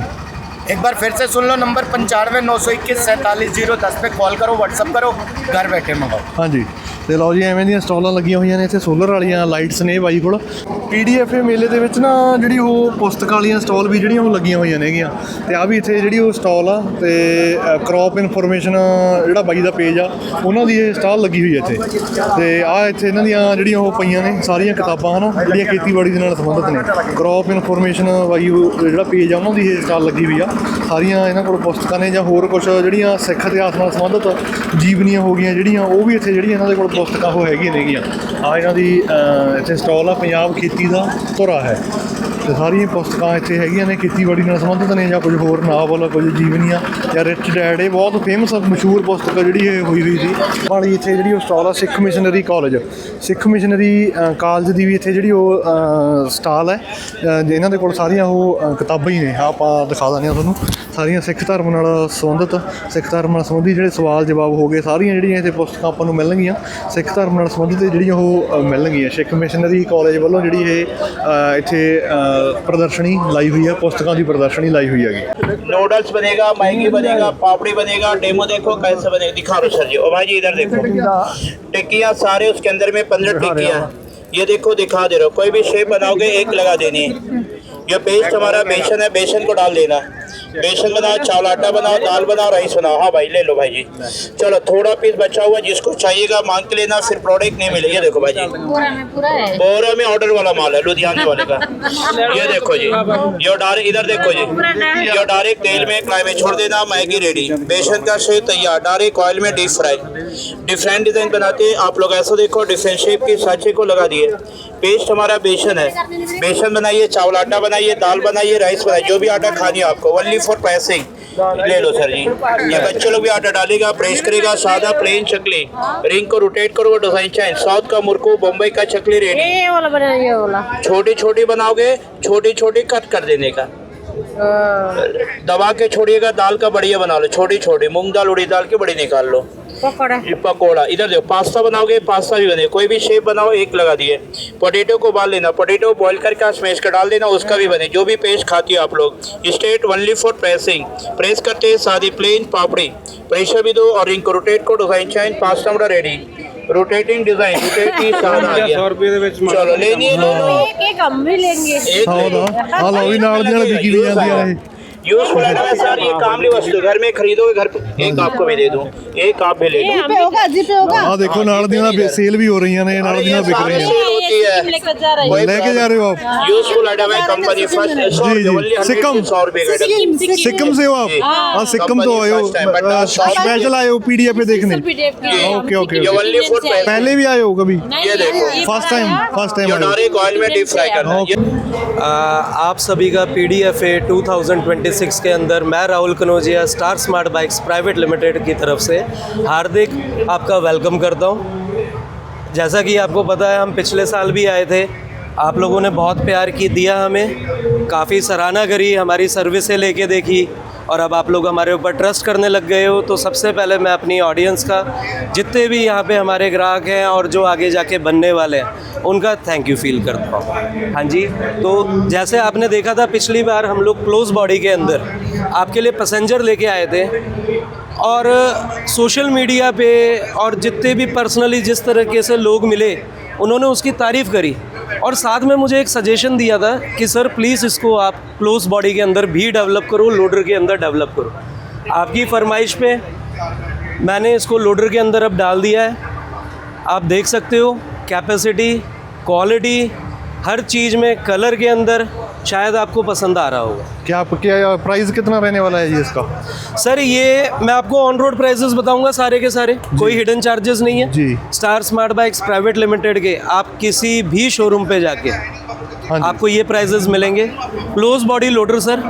एक बार फिर से सुन लो नंबर पंचानवे नौ सौ इक्कीस सैंतालीस ज़ीरो दस पे कॉल करो व्हाट्सअप करो घर बैठे मंगाओ।
हाँ जी। ਤੇ ਲਓ ਜੀ, ਐਵੇਂ ਦੀਆਂ ਸਟਾਲਾਂ ਲੱਗੀਆਂ ਹੋਈਆਂ ਨੇ ਇੱਥੇ ਸੋਲਰ ਵਾਲੀਆਂ ਲਾਈਟਸ ਨੇ ਬਾਈ ਕੋਲ। ਪੀਡੀਐਫ ਮੇਲੇ ਦੇ ਵਿੱਚ ਨਾ ਜਿਹੜੀ ਉਹ ਪੁਸਤਕਾਂ ਵਾਲੀਆਂ ਸਟਾਲ ਵੀ ਜਿਹੜੀਆਂ ਉਹ ਲੱਗੀਆਂ ਹੋਈਆਂ ਨੇਗੀਆਂ। ਤੇ ਆ ਵੀ ਇੱਥੇ ਜਿਹੜੀ ਉਹ ਸਟਾਲ ਆ, ਤੇ ਕ੍ਰੌਪ ਇਨਫੋਰਮੇਸ਼ਨ ਜਿਹੜਾ ਬਾਈ ਦਾ ਪੇਜ ਆ, ਉਹਨਾਂ ਦੀ ਇਹ ਸਟਾਲ ਲੱਗੀ ਹੋਈ ਹੈ ਇੱਥੇ। ਤੇ ਆ ਇੱਥੇ ਇਹਨਾਂ ਦੀਆਂ ਜਿਹੜੀਆਂ ਉਹ ਪਈਆਂ ਨੇ, ਸਾਰੀਆਂ ਕਿਤਾਬਾਂ ਹਨ, ਜਿਹੜੀਆਂ ਖੇਤੀਬਾੜੀ ਦੇ ਨਾਲ ਸੰਬੰਧਿਤ ਨੇ। ਕ੍ਰੌਪ ਇਨਫੋਰਮੇਸ਼ਨ ਬਾਈ ਜਿਹੜਾ ਪੇਜ ਆ, ਉਹਨਾਂ ਦੀ ਇਹ ਸਟਾਲ ਲੱਗੀ ਹੋਈ ਆ। ਸਾਰੀਆਂ ਇਹਨਾਂ ਕੋਲ ਪੁਸਤਕਾਂ ਨੇ ਜਾਂ ਹੋਰ ਕੁਝ ਜਿਹੜੀਆਂ ਸਿੱਖ ਇਤਿਹਾਸ ਨਾਲ ਸੰਬੰਧਿਤ ਜੀਵਨੀਆਂ ਹੋ ਗਈਆਂ ਜਿਹੜੀਆਂ, ਉਹ ਵੀ ਇੱਥੇ ਜਿਹੜੀਆਂ ਇਹਨਾਂ ਦੇ ਕੋਲ ਪੁਸਤਕਾਂ ਉਹ ਹੈਗੀਆਂ ਨੇਗੀਆਂ। ਆ ਇਹਨਾਂ ਦੀ ਇੱਥੇ ਸਟਾਲ ਆ ਪੰਜਾਬ ਖੇਤੀ ਦਾ ਧੁਰਾ ਹੈ। ਤੇ ਸਾਰੀਆਂ ਪੁਸਤਕਾਂ ਇੱਥੇ ਹੈਗੀਆਂ ਨੇ ਖੇਤੀਬਾੜੀ ਨਾਲ ਸੰਬੰਧਿਤ ਨੇ ਜਾਂ ਕੁਝ ਹੋਰ ਨਾਵਲ ਕੁਝ ਜੀਵਨੀਆਂ ਜਾਂ ਰਿਚ ਡੈਡ ਇਹ ਬਹੁਤ ਫੇਮਸ ਮਸ਼ਹੂਰ ਪੁਸਤਕ ਜਿਹੜੀ ਇਹ ਹੋਈ ਹੋਈ ਸੀ। ਵਾਲੀ ਇੱਥੇ ਜਿਹੜੀ ਉਹ ਸਟਾਲ ਆ Sikh missionary college Sikh missionary college ਦੀ ਵੀ ਇੱਥੇ ਜਿਹੜੀ ਉਹ ਸਟਾਲ ਹੈ। ਅਹ, ਇਹਨਾਂ ਦੇ ਕੋਲ ਸਾਰੀਆਂ ਉਹ ਕਿਤਾਬਾਂ ਹੀ ਨੇ ਆਹ ਆਪਾਂ ਦਿਖਾ ਦਿੰਦੇ ਹਾਂ ਤੁਹਾਨੂੰ। ਸਾਰੀਆਂ ਸਿੱਖ ਧਰਮ ਨਾਲ ਸੰਬੰਧਿਤ ਸਿੱਖ ਧਰਮ ਨਾਲ ਸੰਬੰਧੀ ਜਿਹੜੇ ਸਵਾਲ ਜਵਾਬ ਹੋ ਗਏ ਸਾਰੀਆਂ ਜਿਹੜੀਆਂ ਇੱਥੇ ਪੁਸਤਕਾਂ ਆਪਾਂ ਨੂੰ ਮਿਲਣਗੀਆਂ। ਸਿੱਖ ਧਰਮ ਨਾਲ ਸੰਬੰਧਿਤ ਜਿਹੜੀਆਂ ਉਹ ਅ, ਮਿਲਣਗੀਆਂ ਸਿੱਖ ਮਿਸ਼ਨਰੀ ਕਾਲਜ ਵੱਲੋਂ ਜਿਹੜੀ ਇਹ ਅ, ਇੱਥੇ ਅ, ਪ੍ਰਦਰਸ਼ਨੀ ਲਾਈ ਹੋਈ ਹੈ ਪੁਸਤਕਾਂ ਦੀ ਪ੍ਰਦਰਸ਼ਨੀ ਲਾਈ ਹੋਈ ਹੈਗੀ
नूडल्स बनेगा मैगी बनेगा पापड़ी बनेगा डेमो देखो कैसे बनेगा दिखा रहा हूं सर जी ओ भाई जी इधर देखो टिक्कियाँ सारे उसके अंदर में पंद्रह टिक्कियाँ ये देखो दिखा दे रहा हूं कोई भी शेप बनाओगे एक लगा देनी है ये पेस्ट हमारा बेसन है बेसन को डाल देना बेसन बनाओ चावल आटा बनाओ दाल बनाओ राइस बनाओ। हाँ भाई ले लो भाई जी। चलो थोड़ा पीस बचा हुआ जिसको चाहिएगा मांग के लेना फिर प्रोडक्ट नहीं मिलेगा। देखो भाई जी।
में
बोरा में ऑर्डर वाला माल है लुधियाने वाले का। ये देखो जी। ये डायरेक्ट इधर देखो जी। ये डायरेक्ट तेल में कढ़ाई में छोड़ देना मैगी रेडी बेसन का शेप तैयार डायरेक्ट ऑयल में डीप फ्राई डिफरेंट डिज़ाइन बनाते हैं। आप लोग ऐसा देखो डिफरेंट शेप के साँचे को लगा दिए। पेस्ट हमारा बेसन है। बेसन बनाइए चावल आटा बनाइए दाल बनाइए राइस बनाइए जो भी आटा खानी है आपको। ओनली फॉर पैसिंग ले लो सर जी। ये बच्चे लोग भी आटा डालेगा प्रेस करेगा सादा प्लेन चकली। रिंग को रोटेट करो डिज़ाइन चाहे साउथ का मुर्को बम्बई का चकली रेडी
ये वाला बना ये वाला।
छोटी छोटी बनाओगे छोटी छोटी कट कर देने का। दबा के छोड़िएगा दाल का बढ़िया बना लो छोटी छोटी मूंग दाल उड़ी दाल के बड़ी निकाल लो।
पकौड़ा
ये पकौड़ा इधर देखो पास्ता बनाओगे पास्ता भी बने कोई भी शेप बनाओ एक लगा दिए पोटैटो को उबाल लेना पोटैटो बॉईल करके स्मैश कर डाल देना उसका भी बने जो भी पेस्ट खाती हो आप लोग state only for pressing press करते हैं सादी प्लेन पापड़ी प्रेशर भी दो और रिंग को रोटेट को डिजाइन चाइन पास्ता मेरा रेडी रोटेटिंग डिजाइन रोटेटिंग सादा आ गया चलो लेनी है ले लो
एक एक हम भी लेंगे
एक
ਸੌ
ले लो
ਦਾ ਆ ਲਓ ਵੀ ਨਾਲ ਦੀ ਨਾਲ ਵਿਕੀ ਵੀ ਜਾਂਦੀਆਂ ਨੇ
यूजफुल आइटम है सर ये कामली वस्तु घर में खरीदोगे घर पे एक आपको मैं दे दूं एक आप भी ले लो
पे होगा जी पे होगा
ਆਹ ਦੇਖੋ ਨਾਲ ਦੀ ਨਾਲ ਸੇਲ ਵੀ ਹੋ ਰਹੀਆਂ ਨੇ ਨਾਲ ਦੀ ਨਾਲ ਵਿਕ ਰਹੀਆਂ
ये होती है
लेकर जा रही
कोई
ਲੈ ਕੇ ਜਾ ਰਹੇ ਹੋ ਆਪ
यूजफुल आइटम है कंपनी फर्स्ट सौ
जी, जी।
रुपये only
सिक्कम।
100 सौ रुपए का item।
सिक्किम से हो आप
जी।
हाँ सिक्किम तो
कंपनी
आए हो
first time, but आप shop-
स्पेशल आए हो पीडीएफ पे देखने
पीडीएफ की
ओके ओके
ये only for पैसे।
पहले भी आए हो कभी
ये देखो
फर्स्ट टाइम फर्स्ट टाइम
ये
आए हो
डायरेक्ट ऑयल में डीप फ्राई करना है ये
आ, आप सभी का P D F A to के अंदर मैं Rahul Kanaujia star smart bikes private limited की तरफ़ से हार्दिक आपका वेलकम करता हूँ। जैसा कि आपको पता है, हम पिछले साल भी आए थे। आप लोगों ने बहुत प्यार की, दिया हमें। काफ़ी सराहना करी, हमारी सर्विसें लेके देखी। और अब आप लोग हमारे ऊपर ट्रस्ट करने लग गए हो तो सबसे पहले मैं अपनी ऑडियंस का, जितने भी यहाँ पे हमारे ग्राहक हैं और जो आगे जाके बनने वाले हैं, उनका थैंक यू फील करता हूँ। हाँ जी तो जैसे आपने देखा था, पिछली बार हम लोग क्लोज बॉडी के अंदर आपके लिए पैसेंजर लेके आए थे। और सोशल मीडिया पे और जितने भी पर्सनली जिस तरीके से लोग मिले, उन्होंने उसकी तारीफ़ करी। और साथ में मुझे एक सजेशन दिया था कि, सर प्लीज़ इसको आप क्लोज बॉडी के अंदर भी डेवलप करो लोडर के अंदर डेवलप करो। आपकी फरमाइश पे मैंने इसको लोडर के अंदर अब डाल दिया है। आप देख सकते हो कैपेसिटी क्वालिटी हर चीज़ में कलर के अंदर शायद आपको पसंद आ रहा होगा।
क्या क्या प्राइस कितना रहने वाला है जी इसका?
सर ये मैं आपको ऑन रोड प्राइसेस बताऊँगा सारे के सारे। कोई हिडन चार्जेस नहीं है।
जी।
Star smart bikes private limited के आप किसी भी शोरूम पे जाके
हाँ
आपको ये प्राइजेस मिलेंगे। Close body loader sir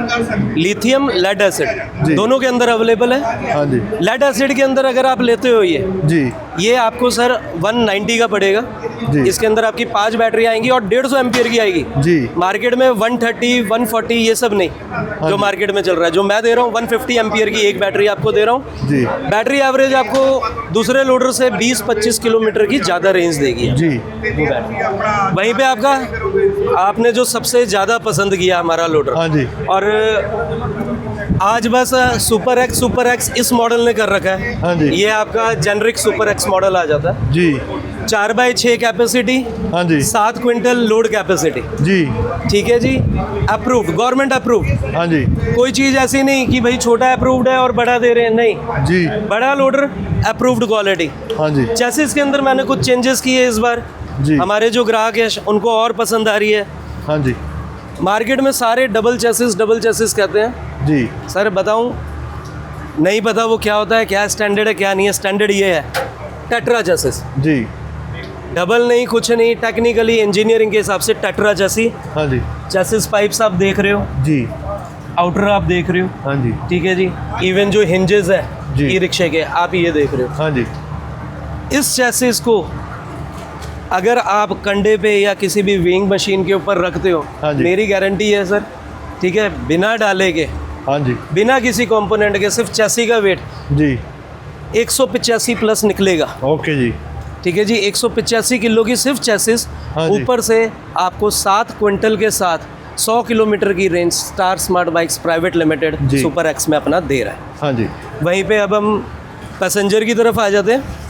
lithium
lead
acid दोनों के अंदर अवेलेबल है।
हाँ जी।
लेड एसिड के अंदर अगर आप लेते हो ये
जी।
ये आपको सर 190 का पड़ेगा।
जी।
इसके अंदर आपकी पाँच बैटरी आएँगी और 150 एम्पियर की आएगी।
जी।
मार्केट में 130 140 ये सब नहीं जो मार्केट में चल रहा है। जो मैं दे रहा हूँ 150 एम्पियर की एक बैटरी आपको दे रहा हूँ।
जी।
बैटरी एवरेज आपको दूसरे लोडर से 20-25 किलोमीटर की ज़्यादा रेंज देगी।
जी।
वहीं पे आपका आपने जो सबसे ज़्यादा पसंद किया हमारा लोडर।
हाँ जी।
और आज बस सुपर एक्स सुपर एक्स इस मॉडल ने कर रखा है।
हाँ जी।
ये आपका जेनरिक सुपर एक्स मॉडल आ जाता है।
जी।
चार बाई छः कैपेसिटी
हाँ जी।
सात क्विंटल लोड कैपेसिटी
जी।
ठीक है जी? अप्रूव्ड गवर्नमेंट अप्रूव्ड
हाँ जी।
कोई चीज़ ऐसी नहीं कि भाई छोटा अप्रूव्ड है और बड़ा दे रहे हैं नहीं।
जी।
बड़ा लोडर अप्रूव्ड क्वालिटी
हाँ जी।
चेसिस के अंदर मैंने कुछ चेंजेस किए इस बार।
जी।
हमारे जो ग्राहक हैं उनको और पसंद आ रही है।
हाँ जी।
मार्केट में सारे डबल चेसिस डबल चेसिस कहते हैं।
जी।
सर बताऊँ? नहीं पता वो क्या होता है क्या स्टैंडर्ड है क्या नहीं है। स्टैंडर्ड ये है टेट्रा चेसिस
जी।
डबल नहीं कुछ नहीं टेक्निकली इंजीनियरिंग के हिसाब से टेट्रा चेसी
हाँ जी।
चेसिस पाइप्स आप देख रहे हो?
जी।
आउटर आप देख रहे हो?
हाँ जी।
ठीक है जी। इवन जो हिंजेस है
जी।
ई रिक्शे के आप ये देख रहे
हो।
हाँ जी। इस चेसिस को अगर आप कंडे पे या किसी भी विंग मशीन के ऊपर रखते हो
हाँ जी।
मेरी गारंटी है सर ठीक है? बिना डाले के
हाँ जी।
बिना किसी कंपोनेंट के सिर्फ़ चेसी का वेट
जी।
एक सौ पचासी प्लस निकलेगा।
ओके जी।
ठीक है जी? एक सौ पचासी किलो की सिर्फ़ चेसिस
हाँ
ऊपर से आपको सात क्विंटल के साथ 100 किलोमीटर की range star smart bikes private
limited
super X में अपना दे रहा है।
हाँ जी।
वहीं पे अब हम पैसेंजर की तरफ़ आ जाते हैं।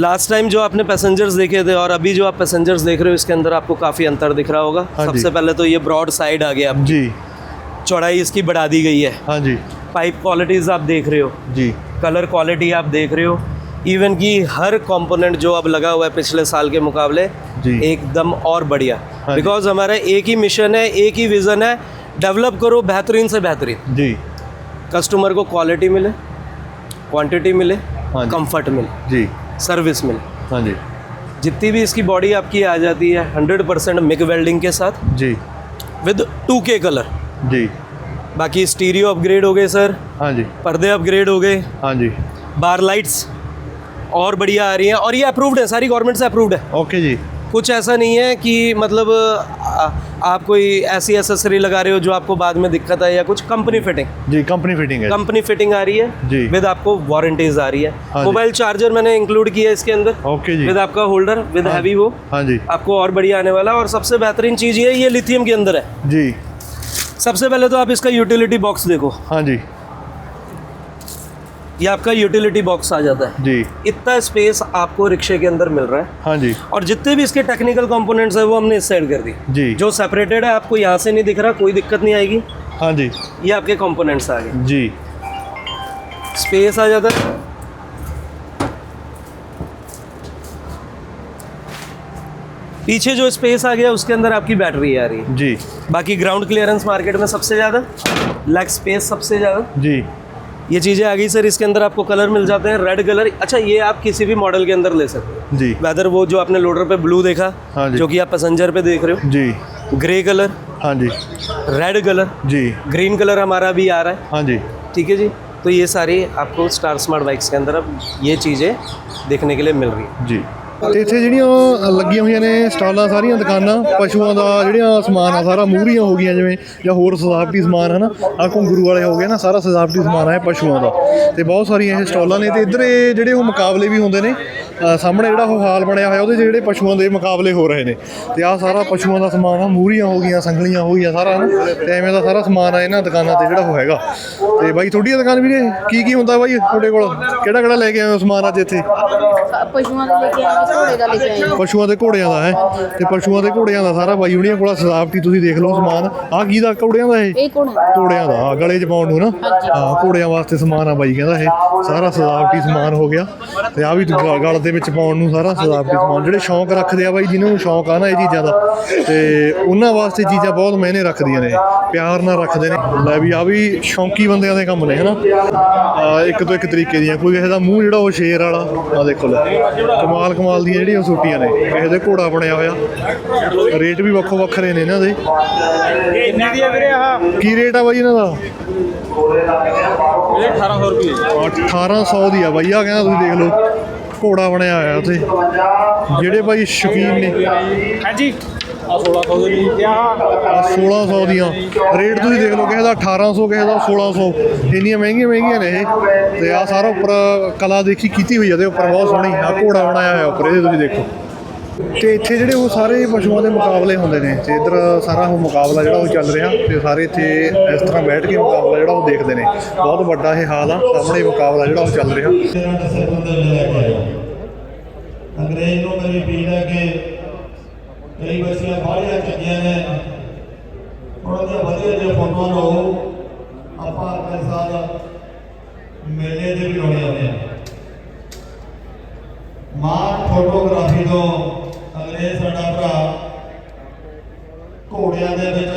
लास्ट टाइम जो आपने पैसेंजर्स देखे थे और अभी जो आप पैसेंजर्स देख रहे हो इसके अंदर आपको काफ़ी अंतर दिख रहा होगा।
हाँ
सबसे पहले तो ये ब्रॉड साइड आ गया
जी।
चौड़ाई इसकी बढ़ा दी गई है।
हाँ जी।
पाइप क्वालिटीज़ आप देख रहे हो।
जी।
कलर क्वालिटी आप देख रहे हो। इवन कि हर कंपोनेंट जो अब लगा हुआ है पिछले साल के मुकाबले एकदम और बढ़िया। बिकॉज़ हाँ हमारा एक ही मिशन है एक ही विज़न है डेवलप करो बेहतरीन से बेहतरीन।
जी।
कस्टमर को क्वालिटी मिले क्वांटिटी मिले
हाँ
कंफर्ट मिले।
जी।
सर्विस मिले
हाँ जी।
जितनी भी इसकी बॉडी आपकी आ जाती है हंड्रेड परसेंट मिग वेल्डिंग के साथ।
जी।
विद टू के कलर
जी।
बाकी स्टीरियो अपग्रेड हो गए सर
हाँ जी।
पर्दे अपग्रेड हो गए।
हाँ जी।
बार लाइट्स और बढ़िया आ रही हैं। और ये अप्रूव्ड है सारी गवर्नमेंट से अप्रूव्ड है।
ओके जी।
कुछ ऐसा नहीं है कि मतलब आप कोई ऐसी एसेसरी लगा रहे हो जो आपको बाद में दिक्कत है या कुछ कंपनी फिटिंग
जी कंपनी फिटिंग है
कंपनी फिटिंग आ रही है
जी।
विद आपको वारंटीज आ रही है।
हाँ
मोबाइल चार्जर मैंने इंक्लूड किया इसके अंदर।
ओके जी।
विद आपका होल्डर विद
हाँ।
हैवी वो।
हाँ जी।
आपको और बढ़िया आने वाला। और सबसे बेहतरीन चीज़ ये ये लिथियम के अंदर है।
जी।
सबसे पहले तो आप इसका यूटिलिटी बॉक्स देखो।
हाँ जी।
ये आपका यूटिलिटी बॉक्स आ जाता है।
जी।
इतना स्पेस आपको रिक्शे के अंदर मिल रहा है।
हाँ जी।
और जितने भी इसके टेक्निकल कंपोनेंट्स है वो हमने इस साइड कर दी
जी।
जो सेपरेटेड है आपको यहाँ से नहीं दिख रहा कोई दिक्कत नहीं आएगी।
हाँ जी।
ये आपके कंपोनेंट्स आ गए।
जी।
स्पेस आ जाता है। पीछे जो स्पेस आ गया उसके अंदर आपकी बैटरी आ रही है।
जी।
बाकी ग्राउंड क्लियरेंस मार्केट में सबसे ज़्यादा लेग स्पेस सबसे ज़्यादा।
जी।
ये चीज़ें आ गई सर इसके अंदर आपको कलर मिल जाते हैं रेड कलर अच्छा ये आप किसी भी मॉडल के अंदर ले सकते हैं।
जी।
वेदर वो जो आपने लोडर पे ब्लू देखा
हाँ जी।
जो कि आप पैसेंजर पे देख रहे हो। जी। ग्रे कलर
हाँ जी।
रेड कलर
जी।
ग्रीन कलर हमारा भी आ रहा है।
हाँ जी।
ठीक है जी? तो ये सारी आपको स्टार स्मार्ट बाइक्स के अंदर अब ये चीज़ें देखने के लिए मिल रही है।
जी। ਤੇ ਇੱਥੇ ਜਿਹੜੀਆਂ ਲੱਗੀਆਂ ਹੋਈਆਂ ਨੇ ਸਟਾਲਾਂ ਸਾਰੀਆਂ ਦੁਕਾਨਾਂ, ਪਸ਼ੂਆਂ ਦਾ ਜਿਹੜੀਆਂ ਸਮਾਨ ਆ, ਸਾਰਾ ਮੂਹਰੀਆਂ ਹੋ ਗਈਆਂ ਜਿਵੇਂ, ਜਾਂ ਹੋਰ ਸਜਾਵਟੀ ਸਮਾਨ, ਹਨਾ? ਆ ਘੁੰਗਰੂ ਵਾਲੇ ਹੋ ਗਏ ਨਾ, ਸਾਰਾ ਸਜਾਵਟੀ ਸਮਾਨ ਹੈ ਪਸ਼ੂਆਂ ਦਾ। ਤੇ ਬਹੁਤ ਸਾਰੀਆਂ ਇਹ ਸਟਾਲਾਂ ਨੇ, ਤੇ ਇੱਧਰ ਇਹ ਜਿਹੜੇ ਉਹ ਮੁਕਾਬਲੇ ਵੀ ਹੁੰਦੇ ਨੇ ਸਾਹਮਣੇ ਜਿਹੜਾ ਉਹ ਹਾਲ ਬਣਿਆ ਹੋਇਆ, ਉਹਦੇ 'ਚ ਜਿਹੜੇ ਪਸ਼ੂਆਂ ਦੇ ਮੁਕਾਬਲੇ ਹੋ ਰਹੇ ਨੇ। ਤੇ ਆ ਸਾਰਾ ਪਸ਼ੂਆਂ ਦਾ ਸਮਾਨ ਆ, ਮੂਹਰੀਆਂ ਹੋ ਗਈਆਂ ਸੰਗਲੀਆਂ ਹੋ ਗਈਆਂ ਸਾਰਾ ਨਾ ਤੇ ਐਵੇਂ ਦਾ ਸਾਰਾ ਸਮਾਨ ਆ ਇਹਨਾਂ ਦੁਕਾਨਾਂ ਤੇ ਜਿਹੜਾ ਉਹ ਹੈਗਾ। ਤੇ ਬਾਈ, ਤੁਹਾਡੀ ਦੁਕਾਨ ਵੀਰੇ ਕੀ ਕੀ ਹੁੰਦਾ ਬਾਈ ਤੁਹਾਡੇ ਕੋਲ? ਕਿਹੜਾ ਕਿਹੜਾ ਲੈ ਕੇ ਆਏ ਹੋ ਸਮਾਨ ਅੱਜ ਇੱਥੇ?
ਪਸ਼ੂਆਂ ਦੇ ਲੈ ਕੇ ਆਏ ਘੋੜੇ ਦਾ
ਪਸ਼ੂਆਂ ਦੇ ਘੋੜਿਆਂ ਦਾ ਹੈ। ਤੇ ਪਸ਼ੂਆਂ ਦੇ ਘੋੜਿਆਂ ਦਾ ਸਾਰਾ ਬਾਈ ਹੁਣੀਆਂ ਕੋਲ ਸਜਾਵਟੀ ਤੁਸੀਂ ਦੇਖ ਲਓ ਸਮਾਨ। ਆਹ ਕੀ ਦਾ ਘੋੜਿਆਂ ਦਾ ਇਹ?
ਇਹ ਘੋੜਾ
ਘੋੜਿਆਂ ਦਾ ਆਹ ਗਲੇ 'ਚ ਪਾਉਣ ਨੂੰ ਨਾ। ਹਾਂ ਘੋੜਿਆਂ ਵਾਸਤੇ ਸਮਾਨ ਆ ਬਾਈ ਕਹਿੰਦਾ ਇਹ। ਸਾਰਾ ਸਜਾਵਟੀ ਸਮਾਨ ਹੋ ਗਿਆ। ਤੇ ਆ ਵੀ ਗ- ਗਲ ਦੇ ਵਿੱਚ ਪਾਉਣ ਨੂੰ ਸਾਰਾ ਸਜਾਵਟੀ ਸਮਾਨ। ਜਿਹੜੇ ਸ਼ੌਂਕ ਰੱਖਦੇ ਆ ਬਾਈ ਜਿਨ੍ਹਾਂ ਨੂੰ ਸ਼ੌਂਕ ਆ ਨਾ ਇਹ ਚੀਜ਼ਾਂ ਦਾ। ਤੇ ਉਹਨਾਂ ਵਾਸਤੇ ਚੀਜ਼ਾਂ ਬਹੁਤ ਮਹਿਨੇ ਰੱਖਦੀਆਂ ਨੇ। ਇਹ। ਪਿਆਰ ਨਾਲ ਰੱਖਦੇ ਨੇ। ਲੈ ਵੀ ਆ ਵੀ ਸ਼ੌਂਕੀ ਬੰਦਿਆਂ ਦੇ ਕੰਮ ਨੇ ਹਨਾ? ਆ ਇੱਕ ਤੋਂ ਇੱਕ ਤਰੀਕੇ ਦੀਆਂ। ਕੋਈ ਕਿਸੇ ਦਾ ਮੂੰਹ ਜਿਹੜਾ ਉਹ ਸ਼ੇਰ ਵਾਲਾ ਆ ਦੇਖੋ ਲੈ। ਕਮਾਲ ਕਮਾਲ ਦੀਆਂ ਜਿਹੜੀਆਂ ਸੂਟੀਆਂ ਨੇ ਕਿਸੇ ਦੇ ਘੋੜਾ ਬਣਿਆ ਹੋਇਆ। ਰੇਟ ਵੀ ਵੱਖੋ ਵੱਖਰੇ ਨੇ ਇਹਨਾਂ ਦੇ।
ਕਿੰਨੀ ਦੀ ਹੈ ਵੀਰੇ ਆਹ?
ਕੀ ਰੇਟ ਆ ਬਾਈ ਇਹਨਾਂ ਦਾ?
ਇਹ 1800 ਰੁਪਏ
1800 ਦੀ ਆ ਬਾਈ ਆ ਕਹਿੰਦਾ ਤੁਸੀਂ ਦੇਖ ਲਓ ਘੋੜਾ ਬਣਿਆ ਹੋਇਆ ਉੱਥੇ। ਜਿਹੜੇ ਬਾਈ ਸ਼ੌਕੀਨ ਨੇ।
ਹਾਂਜੀ। ਆ 1600 ਦੇ ਲਈ ਤੇ ਆਹ
ਆਹ 1600 ਦੀਆਂ। ਰੇਟ ਤੁਸੀਂ ਦੇਖ ਲਓ, ਕਿਸੇ ਦਾ 1800 ਕਿਸੇ ਦਾ 1600 ਇੰਨੀਆਂ ਮਹਿੰਗੀਆਂ ਮਹਿੰਗੀਆਂ ਨੇ ਇਹ। ਤੇ ਆ ਸਾਰਾ ਉੱਪਰ, ਕਲਾ ਦੇਖੀ, ਕੀਤੀ ਹੋਈ ਆ, ਤੇ ਉੱਪਰ ਬਹੁਤ ਸੋਹਣੀ। ਆ ਘੋੜਾ ਬਣਾਇਆ ਹੋਇਆ ਉੱਪਰ ਇਹ ਤੁਸੀਂ ਦੇਖੋ। ਤੇ ਇੱਥੇ ਜਿਹੜੇ ਉਹ ਸਾਰੇ ਪਸ਼ੂਆਂ ਦੇ ਮੁਕਾਬਲੇ ਹੁੰਦੇ ਨੇ, ਤੇ ਇੱਧਰ ਸਾਰਾ ਉਹ ਮੁਕਾਬਲਾ ਜਿਹੜਾ ਉਹ ਚੱਲ ਰਿਹਾ, ਤੇ ਸਾਰੇ ਇੱਥੇ ਇਸ ਤਰ੍ਹਾਂ ਬੈਠ ਕੇ ਮੁਕਾਬਲਾ ਜਿਹੜਾ ਉਹ ਦੇਖਦੇ ਨੇ। ਬਹੁਤ ਵੱਡਾ ਇਹ ਹਾਲ ਆ, ਸਾਹਮਣੇ ਮੁਕਾਬਲਾ ਜਿਹੜਾ ਉਹ ਚੱਲ ਰਿਹਾ।
ਅੰਗਰੇਜ਼ ਨੂੰ ਮੇਰੀ ਅਪੀਲ ਹੈ ਕਿ ਕਈ ਬੱਚੀਆਂ ਬਾਹਲੀਆਂ ਚੰਗੀਆਂ ਨੇ। ਉਹਨਾਂ ਦੀਆਂ ਵਧੀਆ ਜਿਹੀਆਂ ਫੋਟੋਆਂ ਲਓ। ਆਪਾਂ ਹਰ ਸਾਲ ਮੇਲੇ ਦੇ ਵੀ ਲਾਉਣੇ ਆਉਂਦੇ ਆ ਮਾਰ ਫੋਟੋਗ੍ਰਾਫੀ ਤੋਂ ਅੰਗਰੇਜ਼ ਸਾਡਾ ਭਰਾ ਘੋੜਿਆਂ ਦੇ ਵਿੱਚ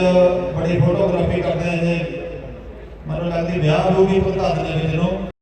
ਬੜੀ ਫੋਟੋਗ੍ਰਾਫੀ ਕਰਦੇ ਆ ਇਹ ਮੈਨੂੰ ਲੱਗਦੀ ਵਿਆਹ ਨੂੰ ਵੀ ਭੁਗਤਾ ਦਿੰਦੇ ਵਿੱਚ ਨੂੰ।